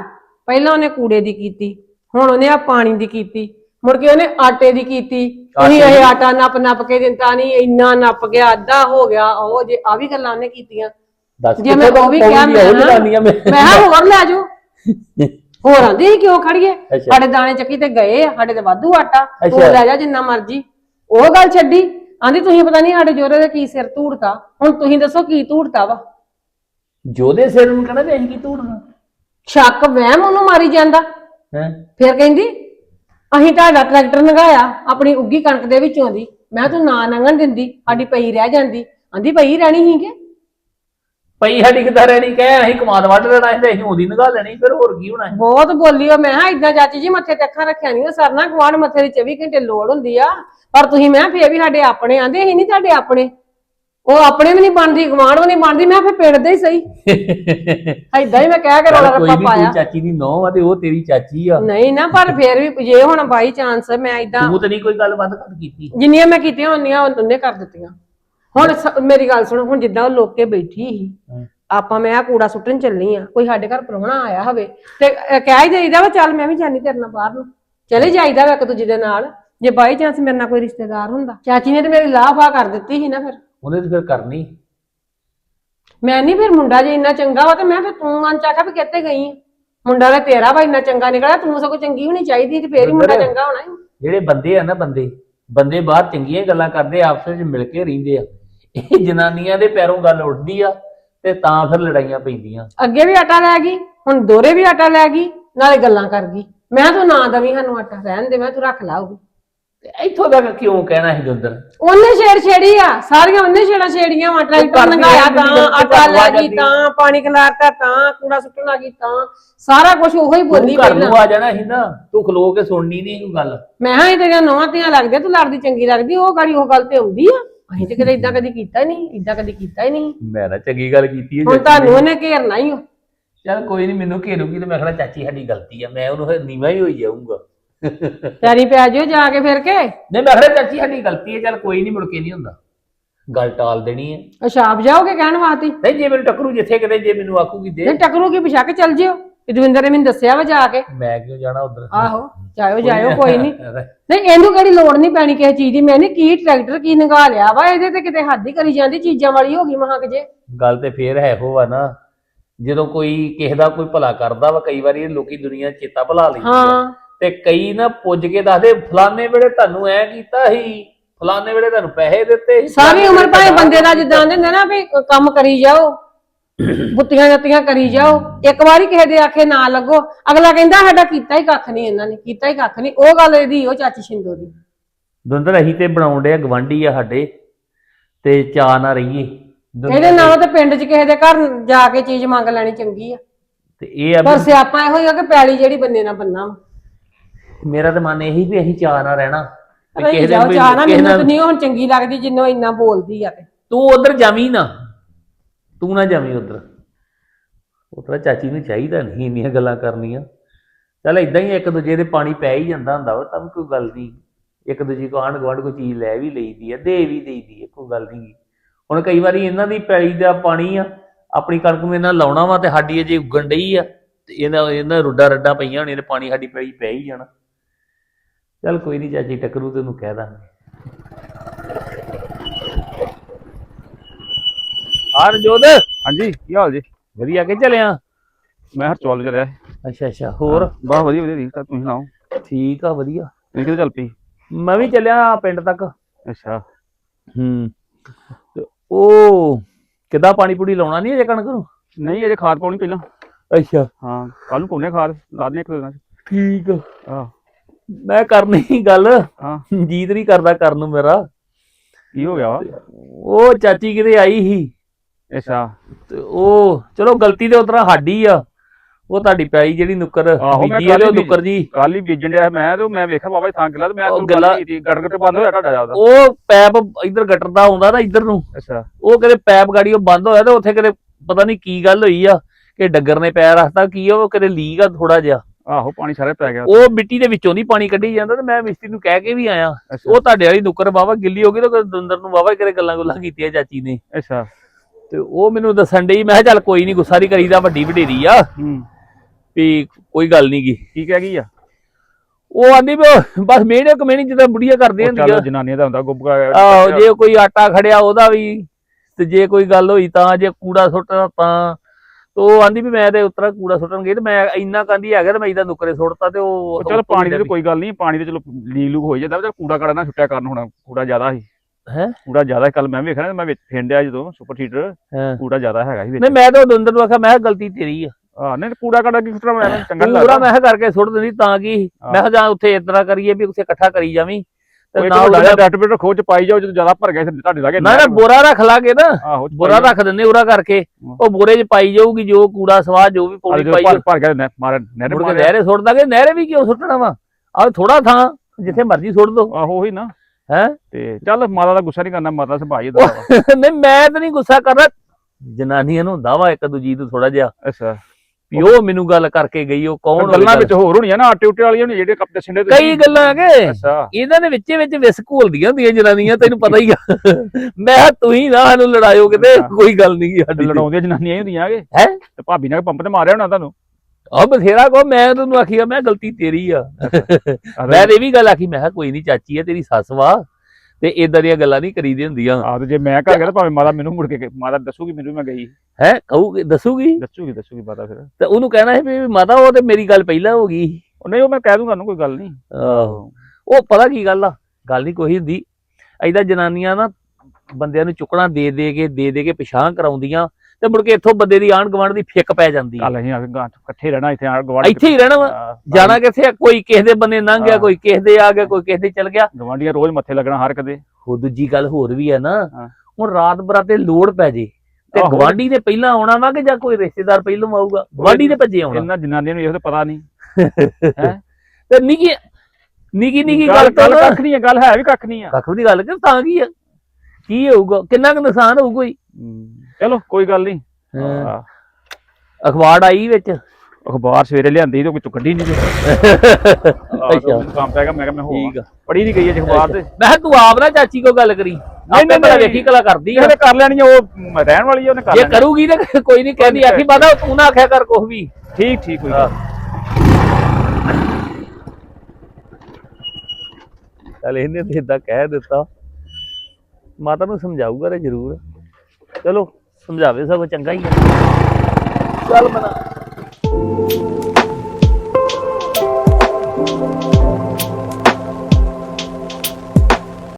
ਪਹਿਲਾਂ ਉਹਨੇ ਕੂੜੇ ਦੀ ਕੀਤੀ ਹੁਣ ਉਹਨੇ ਆ ਪਾਣੀ ਦੀ ਕੀਤੀ। ਮੁੜ ਕੇ ਉਹਨੇ ਆਟੇ ਦੀ ਕੀਤੀ। ਤੁਸੀਂ ਆਟੇ ਇਹ ਦੀ? ਆਟਾ ਨੱਪ ਨੱਪ ਕੇ ਦਿੰਦਾ ਨਹੀਂ ਇੰਨਾ ਨੱਪ ਗਿਆ ਅੱਧਾ ਹੋ ਗਿਆ ਉਹ ਜੇ ਆ ਵੀ ਗੱਲਾਂ ਉਹਨੇ ਕੀਤੀਆਂ। ਦੱਸ ਜੇ ਮੈਂ ਉਹ ਵੀ ਕਿਹਾ ਮੈਂ ਮੈਂ। ਮੈਂ ਕਿਹਾ ਹੋਰ ਲੈ ਜਾਓ। (laughs) ਹੋਰ ਆਂਦੀ ਸੀ ਕਿਉਂ ਖੜੀਏ? ਅੱਛਾ। ਸਾਡੇ ਦਾਣੇ ਚੱਕੀ ਤੇ ਗਏ ਆ ਸਾਡੇ ਤੇ ਵਾਧੂ ਆਟਾ। ਤੂੰ ਅੱਛਾ। ਲੈ ਜਾ ਜਿੰਨਾ ਮਰਜ਼ੀ। ਉਹ ਗੱਲ ਛੱਡੀ। ਆਂਦੀ ਤੁਸੀਂ ਪਤਾ ਨਹੀਂ ਸਾਡੇ ਜੋਰੇ ਦੇ ਕੀ ਸਿਰ ਧੂੜਤਾ। ਹੁਣ ਤੁਸੀਂ ਦੱਸੋ ਕੀ ਧੂੜਤਾ ਵਾ? ਜੋਦੇ ਸਿਰ ਨੂੰ ਕਹਿੰਦਾ ਵੀ ਅਸੀਂ ਕੀ ਧੂੜਨਾ? ਸ਼ੱਕ ਵਹਿਮ ਉਹਨੂੰ ਮਾਰੀ ਜਾਂਦਾ। ਹੈ? ਫਿਰ ਕਹਿੰਦੀ ਅਸੀਂ ਤੁਹਾਡਾ ਟਰੈਕਟਰ ਲੰਘਾਇਆ ਆਪਣੀ ਉੱਗੀ ਕਣਕ ਦੇ ਵਿੱਚੋਂ ਦੀ। ਮੈਂ ਕਿਹਾ ਤੂੰ ਨਾ ਲੰਘਣ ਦਿੰਦੀ ਸਾਡੀ ਪਈ ਰਹਿ ਜਾਂਦੀ। ਆਂਦੀ ਪਈ ਰਹਿਣੀ ਸੀਗੇ? ਪਈ ਸਾਡੀ ਕਿੱਦਾਂ ਰਹਿਣੀ? ਕਹਿ ਅਸੀਂ ਕਮਾਦ ਵੱਢ ਲੈਣਾ ਸੀ ਤੇ ਅਸੀਂ ਉਹਦੀ ਨਿਗਾਹ ਲੈਣੀ ਫਿਰ ਹੋਰ ਕੀ ਹੋਣਾ ਸੀ? ਬਹੁਤ ਬੋਲੀ ਉਹ ਮੈਂ ਹਾਂ ਇਦਾਂ ਚਾਚੀ ਜੀ ਮੱਥੇ ਤੇ ਅੱਖਾਂ ਰੱਖਿਆ ਨਹੀਂ ਸਰਨਾ ਗਵਾਂਢ ਮੱਥੇ ਦੀ 24 ਘੰਟੇ ਲੋੜ ਹੁੰਦੀ ਆ। ਪਰ ਤੁਸੀਂ ਮੈਂ ਫੇਰ ਵੀ ਸਾਡੇ ਆਪਣੇ ਆਂਦੇ ਅਸੀਂ ਨਹੀਂ ਤੁਹਾਡੇ ਆਪਣੇ। ਉਹ ਆਪਣੇ ਵੀ ਨਹੀਂ ਬਣਦੀ ਗਵਾਂਢ ਵੀ ਨਹੀਂ ਬਣਦੀ ਮੈਂ ਫੇਰ ਪਿੰਡ ਦੇ ਹੀ ਸਹੀ। ਏਦਾਂ ਹੀ ਮੈਂ ਕਹਿ ਕੇ ਰੌਲਾ ਚੱਲ ਕੋਈ ਰੱਪਾ ਨਹੀਂ ਪਾਇਆ। ਤੂੰ ਚਾਚੀ ਦੀ ਨੌ ਆ ਤੇ ਉਹ ਤੇਰੀ ਚਾਚੀ ਆ। ਨਹੀਂ ਨਾ ਪਰ ਫੇਰ ਵੀ ਜੇ ਹੁਣ ਬਾਈ ਚਾਂਸ ਮੈਂ ਇਦਾਂ ਤੂੰ ਤਾਂ ਨਹੀਂ ਕੋਈ ਗੱਲ ਵੱਧ ਘੱਟ ਕੀਤੀ। ਜਿੰਨੀਆਂ ਮੈਂ ਕੀਤੀਆਂ ਹੁੰਦੀਆਂ ਉਹ ਉਹਨੇ ਕਰ ਦਿੱਤੀਆਂ। ਹੁਣ ਸ- ਮੇਰੀ ਗੱਲ ਸੁਣੋ ਹੁਣ ਜਿੱਦਾਂ ਉਹ ਲੋਕੇ ਬੈਠੀ ਸੀ। ਆਪਾਂ ਮੈਂ ਆ ਕੂੜਾ ਸੁੱਟਣ ਚੱਲੀ ਆ ਕੋਈ ਸਾਡੇ ਘਰ ਪ੍ਰਾਹੁਣਾ ਆਇਆ ਹੋਵੇ ਤੇ ਅਹ ਕਹਿ ਹੀ ਦੇਈਦਾ ਵਾ ਚੱਲ ਮੈਂ ਵੀ ਜਾਨੀ ਤੇਰੇ ਨਾਲ ਬਾਹਰ ਨੂੰ ਚਲੇ ਜਾਈਦਾ ਵਾ ਇੱਕ ਦੂਜੇ ਦੇ ਨਾਲ ਜੇ ਬਾਈ ਚਾਂਸ ਮੇਰੇ ਨਾਲ ਕੋਈ ਰਿਸ਼ਤੇਦਾਰ ਹੁੰਦਾ ਚਾਚੀ ਨੇ ਤੇ ਮੇਰੀ ਲਾਫਾ ਕਰ ਦਿੱਤੀ ਸੀ ਨਾ ਫਿਰ ਉਹਨੇ ਤੇ ਫਿਰ ਕਰਨੀ ਮੈਂ ਨਹੀਂ ਫਿਰ ਮੁੰਡਾ ਜੇ ਇੰਨਾ ਚੰਗਾ ਵਾ ਤੇ ਮੈਂ ਫਿਰ ਤੂੰ ਮਨ ਚ ਆਖਿਆ ਵੀ ਕਿੱਥੇ ਗਈ ਆਂ? ਮੁੰਡਾ ਤੇ ਤੇਰਾ ਵਾ ਇੰਨਾ ਚੰਗਾ ਨਿਕਲਿਆ ਤੂੰ ਸਗੋਂ ਚੰਗੀ ਹੋਣੀ ਚਾਹੀਦੀ ਤੇ ਫੇਰ ਹੀ ਮੁੰਡਾ। ਚੰਗਾ ਹੋਣਾ ਸੀ। ਜਿਹੜੇ ਬੰਦੇ ਆ ਨਾ ਬੰਦੇ ਬੰਦੇ ਬਾਹਰ ਚੰਗੀਆਂ ਗੱਲਾਂ ਕਰਦੇ ਆ, ਆਪਸ ਵਿੱਚ ਮਿਲ ਕੇ ਰਹਿੰਦੇ ਆ ਇਹ ਜਨਾਨੀਆਂ ਦੇ ਪੈਰੋਂ ਗੱਲ ਉੱਠਦੀ ਆ ਤੇ ਤਾਂ ਫਿਰ ਲੜਾਈਆਂ ਪੈਂਦੀਆਂ। ਅੱਗੇ ਵੀ ਆਟਾ ਲੈ ਗਈ ਹੁਣ ਦੋਰੇ ਵੀ ਆਟਾ ਲੈ ਗਈ ਨਾਲੇ ਗੱਲਾਂ ਕਰ ਗਈ। ਮੈਂ ਤੂੰ ਨਾ ਦਵੀ ਸਾਨੂੰ ਆਟਾ ਰਹਿਣ ਦੇ ਮੈਂ ਤੂੰ ਰੱਖ ਲਾ ਉਹ ਵੀ। ਤੇ ਇੱਥੋਂ ਤੱਕ ਕਿਉਂ ਕਹਿਣਾ ਸੀ ਦੁੰਦਰ ਉਹਨੇ ਛੇੜ ਛੇੜੀ ਆ ਸਾਰੀਆਂ ਉਹਨੇ ਛੇੜਾਂ ਛੇੜੀਆਂ ਵਾ ਟਰੈਕਟਰ ਲੰਘਾਇਆ ਤਾਂ ਆਟਾ ਲੈ ਗਈ। ਤਾਂ ਪਾਣੀ ਖਿਲਾਰਤਾ ਤਾਂ ਕੂੜਾ ਸੁੱਟਣ ਲੱਗੀ ਤਾਂ ਸਾਰਾ ਕੁਝ ਉਹੋ ਹੀ ਬੋਲੀ ਤੂੰ ਪਹਿਲਾਂ। ਨੂੰ ਆ ਜਾਣਾ ਸੀ ਨਾ ਤੂੰ ਖਲੋ ਕੇ ਸੁਣਨੀ ਨਹੀਂ ਕੋਈ ਗੱਲ। ਮੈਂ ਹਾਂ ਇਹ ਤੇਰੀਆਂ ਨੌਵਾਂ ਧੀਆਂ ਲੱਗਦੀਆਂ ਤੂੰ ਲੜਦੀ ਚੰਗੀ ਲੱਗਦੀ ਉਹ ਗਾੜੀ ਉਹ ਗੱਲ ਤੇ ਆਉਂਦੀ ਆ। ਅਸੀਂ ਤੇ ਕਦੇ ਇਦਾਂ ਕਦੀ ਕੀਤਾ ਨਹੀਂ ਇਦਾਂ ਕਦੀ ਕੀਤਾ ਹੀ ਨਹੀਂ। ਮੈਂ ਤਾਂ ਚੰਗੀ ਗੱਲ ਕੀਤੀ ਹੈ ਹੁਣ ਚਾਚੀ ਤੁਹਾਨੂੰ ਨੇ। ਉਹਨੇ ਘੇਰਨਾ ਹੀ ਓ। ਚੱਲ ਕੋਈ ਨਹੀਂ ਮੈਨੂੰ ਘੇਰੂਗੀ ਤੇ ਮੈਂ ਕਹਣਾ ਚਾਚੀ ਸਾਡੀ ਗਲਤੀ ਆ ਮੈਂ ਉਹਨੂੰ ਫਿਰ ਨੀਵਾਂ ਹੀ ਹੋਈ ਜਾਊਂਗਾ। ਪੈਰੀ ਪੈ ਜਿਓ ਜਾ ਕੇ ਫਿਰ ਕੇ। ਨਹੀਂ ਮੈਂ ਕਹਣਾ ਚਾਚੀ ਸਾਡੀ ਗਲਤੀ ਹੈ ਚੱਲ ਕੋਈ ਨਹੀਂ ਮੁੜ ਕੇ ਨਹੀਂ ਹੁੰਦਾ। ਗੱਲ ਟਾਲ ਦੇਣੀ ਹੈ। ਅਸ਼ਾਪ ਜਾਓਗੇ ਕਹਿਣ ਵਾਸਤੇ? ਨਹੀਂ ਜੇ ਮੈਨੂੰ ਟੱਕਰੂ ਜਿੱਥੇ ਕਿਤੇ ਜੇ ਮੈਨੂੰ ਆਖੂਗੀ ਦੇ। ਨਹੀਂ ਟਕਰੂਗੀ ਪਿਛਾ ਕੇ ਚੱਲ ਜਿਓ। ਕਿ ਦਵਿੰਦਰ ਨੇ ਮੈਨੂੰ ਦੱਸਿਆ ਵਾ ਜਾ ਕੇ। ਮੈਂ ਕਿਉਂ ਜਾਣਾ ਉਧਰ? ਆਹੋ ਜਾਇਓ ਜਾਇਓ ਕੋਈ ਨਹੀਂ। ਨਹੀਂ ਇਹਨੂੰ ਕਿਹੜੀ ਲੋੜ ਨਹੀਂ ਪੈਣੀ ਕਿਸੇ ਚੀਜ਼ ਦੀ? ਮੈਨੇ ਕੀ ਟਰੈਕਟਰ ਕੀ ਨਗਾ ਲਿਆ ਵਾ? ਇਹਦੇ ਤੇ ਕਿਤੇ ਹੱਦ ਹੀ ਕਰੀ ਜਾਂਦੀ ਚੀਜ਼ਾਂ ਵਾਲੀ ਹੋ ਗਈ ਮਹਾਂ ਕਿ ਜੇ। ਗੱਲ ਤੇ ਫੇਰ ਹੈ ਹੋ ਵਾ ਨਾ। ਜਦੋਂ ਕੋਈ ਕਿਸੇ ਦਾ ਕੋਈ ਭਲਾ ਕਰਦਾ ਵਾ ਕਈ ਵਾਰੀ ਲੋਕੀ ਦੁਨੀਆ ਚੇਤਾ ਭੁਲਾ ਲੈਂਦੀ ਆ। ਹਾਂ। ਤੇ ਕਈ ਨਾ ਪੁੱਜ ਕੇ ਦੱਸਦੇ ਫਲਾਣੇ ਵੇਲੇ ਤੁਹਾਨੂੰ ਐ ਕੀਤਾ ਸੀ ਫਲਾਣੇ ਵੇਲੇ ਤੁਹਾਨੂੰ ਪੈਸੇ ਦਿੱਤੇ ਸੀ, ਸਾਰੀ ਉਮਰ ਭਾਵੇਂ ਬੰਦੇ ਦਾ ਜਿੱਦਾਂ ਹੁੰਦੇ ਨਾ ਵੀ ਕੰਮ ਕਰੀ ਜਾਓ। ਬੁੱਤੀਆਂ ਜੱਤੀਆਂ ਕਰੀ ਜਾਓ। ਇੱਕ ਵਾਰੀ ਕਿਸੇ ਦੇ ਆਖੇ ਨਾ ਲੱਗੋ। ਅਗਲਾ ਕਹਿੰਦਾ ਸਾਡਾ ਕੀਤਾ ਹੀ ਕੱਖ ਨਹੀਂ ਇਹਨਾਂ ਨੇ ਕੀਤਾ ਹੀ ਕੱਖ ਨਹੀਂ। ਉਹ ਗੱਲ ਇਹਦੀ ਉਹ ਚਾਚੀ ਸ਼ਿੰਦੋ ਦੀ। ਦੁੰਦਰ ਅਸੀਂ ਤੇ ਬਣਾਉਣ ਡਿਆ ਗਵਾਂਢੀ ਆ ਸਾਡੇ ਤੇ ਚਾਹ ਨਾ ਰਹੀਏ। ਦੁੰਦਰ ਇਹਦੇ ਨਾਲੋਂ ਤੇ ਪਿੰਡ 'ਚ ਕਿਸੇ ਦੇ ਘਰ ਜਾ ਕੇ ਚੀਜ਼ ਮੰਗ ਲੈਣੀ ਚੰਗੀ ਆ। ਤੇ ਇਹ ਆ ਪਰ ਵੀ ਸਿਆਪਾ ਇਹੋ ਹੀ ਆ ਕਿ ਪੈਲੀ ਜਿਹੜੀ ਬੰਨੇ ਨਾ ਬੰਨਾ ਵਾ। ਮੇਰਾ ਤਾਂ ਮਨ ਇਹੀ ਵੀ ਅਸੀਂ ਚਾਹ ਨਾ ਰਹਿਣਾ। ਵੀ ਰਹੀ ਕਿਸੇ ਜਾਓ ਦਿਨ ਚਾਹ ਨਾ ਕਿਸੇ ਮੈਨੂੰ ਨਾਲ- ਤਾਂ ਨਹੀਂ ਹੁਣ ਚੰਗੀ ਲੱਗਦੀ ਜਿੰਨੋਂ ਇੰਨਾ ਬੋਲਦੀ ਆ ਤੇ। ਤੂੰ ਉਧਰ ਜਾਵੀਂ ਨਾ। ਤੂੰ ਨਾ ਜਾਵੀਂ ਉਧਰ। ਉਤਰਾ ਚਾਚੀ ਨੂੰ ਚਾਹੀਦਾ ਨਹੀਂ ਇੰਨੀਆਂ ਗੱਲਾਂ ਕਰਨੀਆਂ। ਚੱਲ ਇਦਾਂ ਹੀ ਇੱਕ ਦੂਜੇ ਦੇ ਪਾਣੀ ਪੈ ਹੀ ਜਾਂਦਾ ਹੁੰਦਾ ਵਾ, ਤਾਂ ਵੀ ਕੋਈ ਗੱਲ ਨਹੀਂ ਇੱਕ ਦੂਜੇ ਕੋ ਆਂਢ ਗੁਆਂਢ ਕੋਈ ਚੀਜ਼ ਲੈ ਵੀ ਲਈਦੀ ਆ, ਦੇ ਵੀ ਦੇਈਦੀ ਆ, ਕੋਈ ਗੱਲ ਨਹੀਂ ਹੁਣ ਕਈ ਵਾਰੀ ਇਹਨਾਂ ਦੀ ਪੈਲੀ ਦਾ ਪਾਣੀ ਆ, ਆਪਣੀ ਕਣਕ ਨੂੰ ਇਹਨਾਂ ਲਾਉਣਾ ਵਾ ਤੇ ਸਾਡੀ ਅਜੇ ਉੱਗਣ ਡਈ ਆ, ਤੇ ਇਹਨਾਂ ਇਹਨਾਂ ਰੁੱਡਾ ਰੱਡਾ ਪਈਆਂ ਹੋਣੀਆਂ ਤੇ ਪਾਣੀ ਸਾਡੀ ਪੈਲੀ ਪੈ ਹੀ ਜਾਣਾ। ਚੱਲ ਕੋਈ ਨਹੀਂ ਚਾਚੀ, ਟੱਕਰੂ ਤੈਨੂੰ ਕਹਿ ਦਾਂਗੇ। ਆ ਰਜੋਦ ਹਾਂਜੀ ਕੀ ਹਾਲ ਜੀ? ਵਧੀਆ ਕਿ ਚੱਲਿਆ ਮੈਂ ਹਰਚੌਲ ਚੱਲਿਆ। ਅੱਛਾ ਅੱਛਾ ਹੋਰ? ਬਹੁਤ ਵਧੀਆ ਵਧੀਆ ਠੀਕ ਤੁਸੀਂ ਸੁਣਾਓ? ਠੀਕ ਆ ਵਧੀਆ। ਤੁਸੀਂ ਕਿੱਥੇ ਚੱਲ ਪਈ? ਮੈਂ ਵੀ ਚੱਲਿਆ ਪਿੰਡ ਤੱਕ। ਅੱਛਾ। ਹੂੰ। ਤੇ ਉਹ ਕਿੱਦਾਂ ਪਾਣੀ ਪੂੜੀ ਲਾਉਣਾ ਨਹੀਂ ਅਜੇ ਕਣਕ ਨੂੰ? ਨਹੀਂ ਅਜੇ ਖਾਦ ਪਾਉਣੀ ਪਹਿਲਾਂ। ਅੱਛਾ। ਹਾਂ ਕੱਲ ਨੂੰ ਪਾਉਣੇ ਖਾਦ ਲਾ ਦੇਣੇ ਇੱਕ ਦਿਨਾਂ ਚ। ਠੀਕ। ਆ ਮੈਂ ਕਰਨੀ ਗੱਲ। ਹਾਂ। ਜੀਤ ਨਹੀਂ ਕਰਦਾ ਕਰਨ ਨੂੰ ਮੇਰਾ। ਕੀ ਹੋ ਗਿਆ ਉਹ ਚਾਚੀ ਕਿਤੇ ਆਈ ਸੀ। ਅੱਛਾ। ਤੇ ਉਹ ਚਲੋ ਗਲਤੀ ਤੇ ਉਤਰਾ ਸਾਡੀ ਆ। ਉਹ ਤੁਹਾਡੀ ਪੈਈ ਜਿਹੜੀ ਨੁੱਕਰ ਬੀਜੀ ਆ ਉਹ ਨੁੱਕਰ ਜੀ। ਕੱਲ ਹੀ ਬੀਜਣ ਡਿਆ ਮੈਂ ਤੇ ਮੈਂ ਵੇਖਿਆ ਬਾਬਾ ਜੀ ਥਾਂ ਕਿਲਾ ਤੇ ਮੈਂ ਗੱਲਾਂ- ਕੀਤੀ ਗੜਗੜ ਬੰਦ ਹੋਇਆ ਤੁਹਾਡਾ ਜ਼ਿਆਦਾ। ਉਹ ਪੈਪ ਇਧਰ ਗਟਰ ਦਾ ਆਉਂਦਾ ਨਾ ਇਧਰ ਨੂੰ। ਅੱਛਾ। ਉਹ ਕਿਤੇ ਪੈਪ ਗਾੜੀ ਉਹ ਬੰਦ ਹੋਇਆ ਤੇ ਉੱਥੇ ਕਿਤੇ ਪਤਾ ਨਹੀਂ ਕੀ ਗੱਲ ਹੋਈ ਆ ਕਿ ਡੱਗਰ ਨੇ ਪੈਰ ਰੱਖਤਾ ਕੀ ਉਹ ਕਿਤੇ ਲੀਕ ਆ ਥੋੜਾ ਜਿਹਾ। ਆਹੋ ਪਾਣੀ ਸਾਰੇ ਪੈ ਗਿਆ। ਉਹ ਮਿੱਟੀ ਦੇ ਵਿੱਚੋਂ ਨਹੀਂ ਪਾਣੀ ਕੱਢੀ ਜਾਂਦਾ ਤੇ ਮੈਂ ਮਿਸਤਰੀ ਨੂੰ ਕਹਿ ਕੇ ਵੀ ਆਇਆ। ਉਹ ਤੁਹਾਡੇ ਵਾਲੀ ਨੁੱਕਰ ਵਾਵਾ ਗਿੱਲੀ ਹੋ ਗਈ ਤੇ ਦੰਦਰ ਨੂੰ ਵਾਵਾ ਕਿਤੇ ਗੱਲਾਂ ਗੁੱਲਾਂ ਕੀਤੀਆਂ ਚਾਚੀ ਨੇ। ਅੱਛਾ। ਤੇ ਉਹ ਮੈਨੂੰ ਦੱਸਣ ਡਈ ਮੈਂ ਕਿਹਾ ਚੱਲ ਕੋਈ ਨਹੀਂ ਗੁੱਸਾ ਨਹੀਂ ਕਰੀਦਾ ਵੱਡੀ ਵਡੇਰੀ ਆ। ਹੂੰ। ਵੀ ਕੋਈ ਗੱਲ ਨਹੀਂ ਗੀ। ਕੀ ਕਹਿ ਗਈ ਆ? ਉਹ ਆਂਦੀ ਬਸ ਮਿਹਣੇ ਕਮੇਣੀ ਜਿੱਦਾਂ ਬੁੜੀਆਂ ਕਰਦੀਆਂ ਉਹ ਚੱਲ ਹੁੰਦੀਆਂ ਜਨਾਨੀਆਂ ਦਾ ਹੁੰਦਾ ਗੁੱਬਕਾ ਆਹੋ ਜੇ ਕੋਈ ਆਟਾ ਖੜਿਆ ਉਹਦਾ ਵੀ ਤੇ ਜੇ ਕੋਈ ਗੱਲ ਹੋਈ ਤਾਂ ਜੇ ਕੂੜਾ ਸੁੱਟਣਾ ਤਾਂ। ਤੇ ਉਹ ਆਂਦੀ ਵੀ ਮੈਂ ਤੇ ਉਤਰਾ ਕੂੜਾ ਸੁੱਟਣ ਗਈ ਤੇ ਮੈਂ ਇੰਨਾ ਕਾਂਦੀ ਹੈਗਾ ਤੇ ਮੈਂ ਇਹਦਾ ਨੁਕਰੇ ਸੁੱਟਤਾ ਤੇ ਉਹ ਚੱਲ ਪਾਣੀ ਦੀ ਕੋਈ ਗੱਲ ਨਹੀਂ ਪਾਣੀ ਤੇ ਚਲੋ ਲੀਕ ਲੂਕ ਹੋ ਜਾਂਦਾ ਚੱਲ ਕੂੜਾ ਕਾੜਾ ਨਾ ਛੁੱਟਿਆ ਕਰਨ ਹੁਣ ਕੂੜਾ ਜ਼ਿਆਦਾ ਸੀ। ਹੈਂ? ਕੂੜਾ ਜ਼ਿਆਦਾ ਕੱਲ ਮੈਂ ਵੀ ਵੇਖਿਆ ਨਾ ਮੈਂ ਵਿੱਚ ਫੇਂਡਿਆ ਜਦੋਂ ਸੁਪਰ ਹੀਟਰ ਹਾਂ। ਕੂੜਾ ਜ਼ਿਆਦਾ ਹੈਗਾ ਸੀ ਵਿੱਚ। ਨਹੀਂ ਮੈਂ ਤਾਂ ਦੰਦਰ ਨੂੰ ਆਖਿਆ ਮੈਂ ਕਿਹਾ ਗਲਤੀ ਤੇਰੀ ਆ। ਆ ਨਹੀਂ ਕੂੜਾ ਕਾੜਾ ਕੀ ਸੁੱਟਣਾ ਮੈਂ ਚੰਗਾ ਲੱਗਦਾ। ਮੈਂ ਕਿਹਾ ਕਰਕੇ ਸੁੱਟ ਦਿੰਦੀ ਤਾਂ ਕੀ? ਹਾਂ। ਮੈਂ ਕਿਹਾ ਜਾਂ ਉੱਥੇ ਇਤਨਾ ਕਰੀਏ ਵੀ ਉੱਥੇ ਇਕੱਠਾ ਕਰੀ ਜਾਵੀਂ। ਤੇ ਨਾ ਉਹਦਾ- ਡਸਟਬਿਨ ਰੱਖੋ ਚ ਪਾਈ ਜਾਓ ਜਦੋਂ ਜ਼ਿਆਦਾ ਭਰ ਗਿਆ ਤੁਹਾਡੇ ਲਾਗੇ ਨਾ ਨਾ ਬੋਰਾ ਰੱਖ ਲਾਂਗੇ ਨਾ। ਬੋਰਾ ਰੱਖ ਦਿੰਦੇ ਉਰਾ ਕਰਕੇ। ਉਹ ਬੋਰੇ 'ਚ ਪਾਈ ਜਾਊਗੀ ਜੋ ਕੂੜਾ ਸਵਾਹ ਜੋ ਵੀ। ਪੌੜੀ ਪਾਈ ਭਰ ਭਰ ਗਿਆ ਮਾਰ ਨਹਿਰ ਨਹਿਰੇ ਸੁੱਟ ਦਾਂਗੇ ਨਹਿਰੇ ਵੀ ਕਿਉਂ ਸੁੱਟਣਾ ਵਾ? ਆਹ ਥੋੜਾ ਥਾਂ ਜਿੱਥੇ ਮਰਜ਼ੀ ਸੁੱਟ ਦੋ। ਆਹੋ ਉਹੀ ਨਾ। ਹੈ? ਤੇ ਚੱਲ ਮਾਤਾ ਦਾ ਗੁੱਸਾ ਨਹੀਂ ਕਰਨਾ ਮਾਤਾ ਸੁਭਾਅ ਹੀ ਦਾ। (laughs) ਨਹੀਂ ਮੈਂ ਤਾਂ ਨਹੀਂ ਗੁੱਸਾ ਕਰਦਾ ਜਨਾਨੀਆਂ ਨੂੰ ਹੁੰਦਾ ਵਾ ਇੱਕ ਦੂਜੀ ਤੋਂ ਥੋੜਾ ਜਿਹਾ। ਅੱਛਾ। ਵੀ ਉਹ ਮੈਨੂੰ ਗੱਲ ਕਰਕੇ ਗਈ ਉਹ ਕੌਣ ਗੱਲਾਂ? ਵਿੱਚ ਹੋਰ ਹੋਣੀਆਂ ਨਾ ਆਟੇ ਉਟੇ ਵਾਲੀਆਂ ਹੋਣੀਆਂ ਜਿਹੜੇ ਕੱਪ ਦੱਸਣ ਦੇ ਕਈ ਗੱਲਾਂ ਹੈਗੇ ਇਹਨਾਂ ਦੇ ਵਿੱਚੇ ਵਿੱਚ ਵਿਸ ਘੋਲਦੀਆਂ ਹੁੰਦੀਆਂ ਜਨਾਨੀਆਂ ਤੈਨੂੰ ਪਤਾ ਹੀ ਆ। ਮੈਂ ਤੁਸੀਂ ਨਾ ਸਾਨੂੰ ਲੜਾਇਓ ਕਿਤੇ। ਕੋਈ ਗੱਲ ਨਹੀਂ ਸਾਡੀ ਲੜਾਉਂਦੀਆਂ ਜਨਾਨੀਆਂ ਹੀ ਹੁੰਦੀਆਂ ਹੈਗੇ ਹੈਂ? ਤੇ ਭਾਬੀ ਨੇ ਪੰਪ ਤੇ ਮਾਰਿਆ ਹੋਣਾ ਤੁਹਾਨੂੰ? ਆ ਬਥੇਰਾ ਕੋ ਮੈਂ ਤੈਨੂੰ ਆਖੀਆ ਮੈਂ ਗਲਤੀ ਤੇਰੀ ਆ। (laughs) ਮੈਂ ਇਹ ਵੀ ਗੱਲ ਆਖੀ ਮੈਂ ਕਿਹਾ ਕੋਈ ਨਹੀਂ ਚਾਚੀ ਆ ਤੇਰੀ ਸੱਸ ਵਾ ਤੇ ਇਦਾਂ ਦੀਆਂ ਗੱਲਾਂ ਨਹੀਂ ਕਰੀਦੀ ਹੁੰਦੀਆਂ। ਆ ਤੇ ਜੇ ਮੈਂ ਘਰ ਗਿਆ ਤਾਂ ਭਾਵੇਂ ਮਾਤਾ ਮੈਨੂੰ ਮੁੜ ਕੇ ਮਾਤਾ ਦੱਸੂਗੀ ਮੈਨੂੰ ਮੈਂ ਗਈ। ਹੈ ਕਹੂਗੀ ਦੱਸੂਗੀ? ਦੱਸੂਗੀ ਦੱਸੂਗੀ ਮਾਤਾ ਫਿਰ। ਤੇ ਉਹਨੂੰ ਕਹਿਣਾ ਹੈ ਵੀ ਮਾਤਾ ਉਹ ਤੇ ਮੇਰੀ ਗੱਲ ਪਹਿਲਾਂ ਹੋ ਗਈ ਉਹ ਨਹੀਂ ਉਹ ਮੈਂ ਕਹਿ ਦੂੰਗਾ ਉਹਨੂੰ ਕੋਈ ਗੱਲ ਨਹੀਂ। ਆਹੋ। ਉਹ ਪਤਾ ਕੀ ਗੱਲ ਆ? ਗੱਲ ਨਹੀਂ ਕੋਈ ਹੁੰਦੀ। ਐਦਾਂ ਜਨਾਨੀਆਂ ਨਾ ਬੰਦਿਆਂ ਨੂੰ ਚੁੱਕਣਾ ਦੇ ਦੇ ਕੇ ਦੇ ਦੇ ਕੇ ਪਿਛਾਂ ਕਰਾਉਂਦੀਆਂ। ਤੇ ਮੁੜ ਕੇ ਇੱਥੋਂ ਬੰਦੇ ਦੀ ਆਣ ਗਵਾਂਡ ਦੀ ਫਿੱਕ ਪੈ ਜਾਂਦੀ ਕੱਲ ਅਸੀਂ ਕੇ ਇਕੱਠੇ ਰਹਿਣਾ ਇੱਥੇ ਆ ਗਵਾਂਢ ਇੱਥੇ ਹੀ ਰਹਿਣਾ ਵਾ। ਜਾਣਾ ਕਿੱਥੇ ਆ? ਕੋਈ ਕਿਸੇ ਦੇ ਬੰਨੇ ਲੰਘ ਗਿਆ ਹਾਂ। ਕੋਈ ਕਿਸੇ ਦੇ ਆ ਗਿਆ ਕੋਈ ਕਿਸੇ ਦੇ ਚਲ ਗਿਆ। ਗਵਾਂਢੀਆਂ ਰੋਜ਼ ਮੱਥੇ ਲੱਗਣਾ ਹਰ ਕਦੇ ਉਹ ਦੂਜੀ ਗੱਲ ਹੋਰ ਵੀ ਹੈ ਨਾ। ਹਾਂ। ਹੁਣ ਰਾਤ ਬਰਾਤੇ ਲੋੜ ਪੈ ਜੇ। ਤੇ। ਗਵਾਂਢੀ ਨੇ ਪਹਿਲਾਂ ਆਉਣਾ ਵਾ ਕਿ ਜਾਂ ਕੋਈ ਰਿਸ਼ਤੇਦਾਰ ਪਹਿਲਾਂ ਆਊਗਾ? ਗਵਾਂਢੀ ਨੇ ਭੱਜੇ ਆਉਣਾ। ਇਹਨਾਂ ਜਨਾਨੀਆਂ ਨੂੰ ਇਹ ਤਾਂ ਪਤਾ ਨਹੀਂ। (laughs) ਤੇ ਨਿੱਕੀ ਨਿੱਕੀ ਨਿੱਕੀ ਗੱਲ ਤੋਂ ਕੱਖ ਨਹੀਂ ਹੈ ਗੱਲ ਹੈ ਵੀ ਕੱਖ ਨਹੀਂ ਆ। ਕੱਖ ਦੀ ਗੱਲ ਕਰ ਤਾਂ ਕੀ ਆ? ਕੀ ਹੋਊਗਾ? ਕਿੰਨਾ ਕੁ ਨੁਕਸਾਨ ਹੋਊਗਾ ਹੀ। ਚਲੋ ਕੋਈ ਗੱਲ ਨਹੀਂ ਹਾਂ। ਅਖਬਾਰ ਆਈ ਵਿੱਚ? ਅਖਬਾਰ ਸਵੇਰੇ ਲਿਆਂਦੀ ਤੇ ਕੋਈ ਕੱਢੀ ਨਹੀਂ ਅੱਛਾ। ਕੰਮ ਪੈ ਗਿਆ ਮੈਂ ਕਿਹਾ ਮੈਂ ਠੀਕ ਪੜੀ ਨਹੀਂ ਗਈ ਹੈ ਅਖਬਾਰ ਤੇ। ਮੈਂ ਕਿਹਾ ਤੂੰ ਆਪ ਨਾ ਚਾਚੀ ਕੋ ਗੱਲ ਕਰੀ। ਆਪੇ ਨਹੀਂ, ਭਲਾ ਨਹੀਂ। ਵੇਖੀ ਕਲਾ ਕਰਦੀ ਆ। ਕਰ ਲੈਣੀ ਆ, ਉਹ ਰਹਿਣ ਵਾਲੀ ਆ ਉਹਨੇ ਕਰ ਜੇ ਲੈਣੀ ਕਰੂਗੀ ਤੇ ਕੋਈ ਨਹੀਂ ਕਹਿੰਦੀ ਆਖੀ ਬਾਦਾ ਤੂੰ ਨਾ ਆਖਿਆ ਕਰ ਕੁਛ ਵੀ। ਠੀਕ ਠੀਕ ਕੋਈ ਗੱਲ। ਚੱਲ ਇਹਨੇ ਤੇ ਇਦਾਂ ਕਹਿ ਦਿੱਤਾ। ਮਾਤਾ ਨੂੰ ਸਮਝਾਊਗਾ ਤੇ ਜ਼ਰੂਰ। ਚਲੋ। ਸਮਝਾਵੇ ਸਭ ਚੰਗਾ ਹੀ ਹੈ ਚੱਲ ਮਨਾ।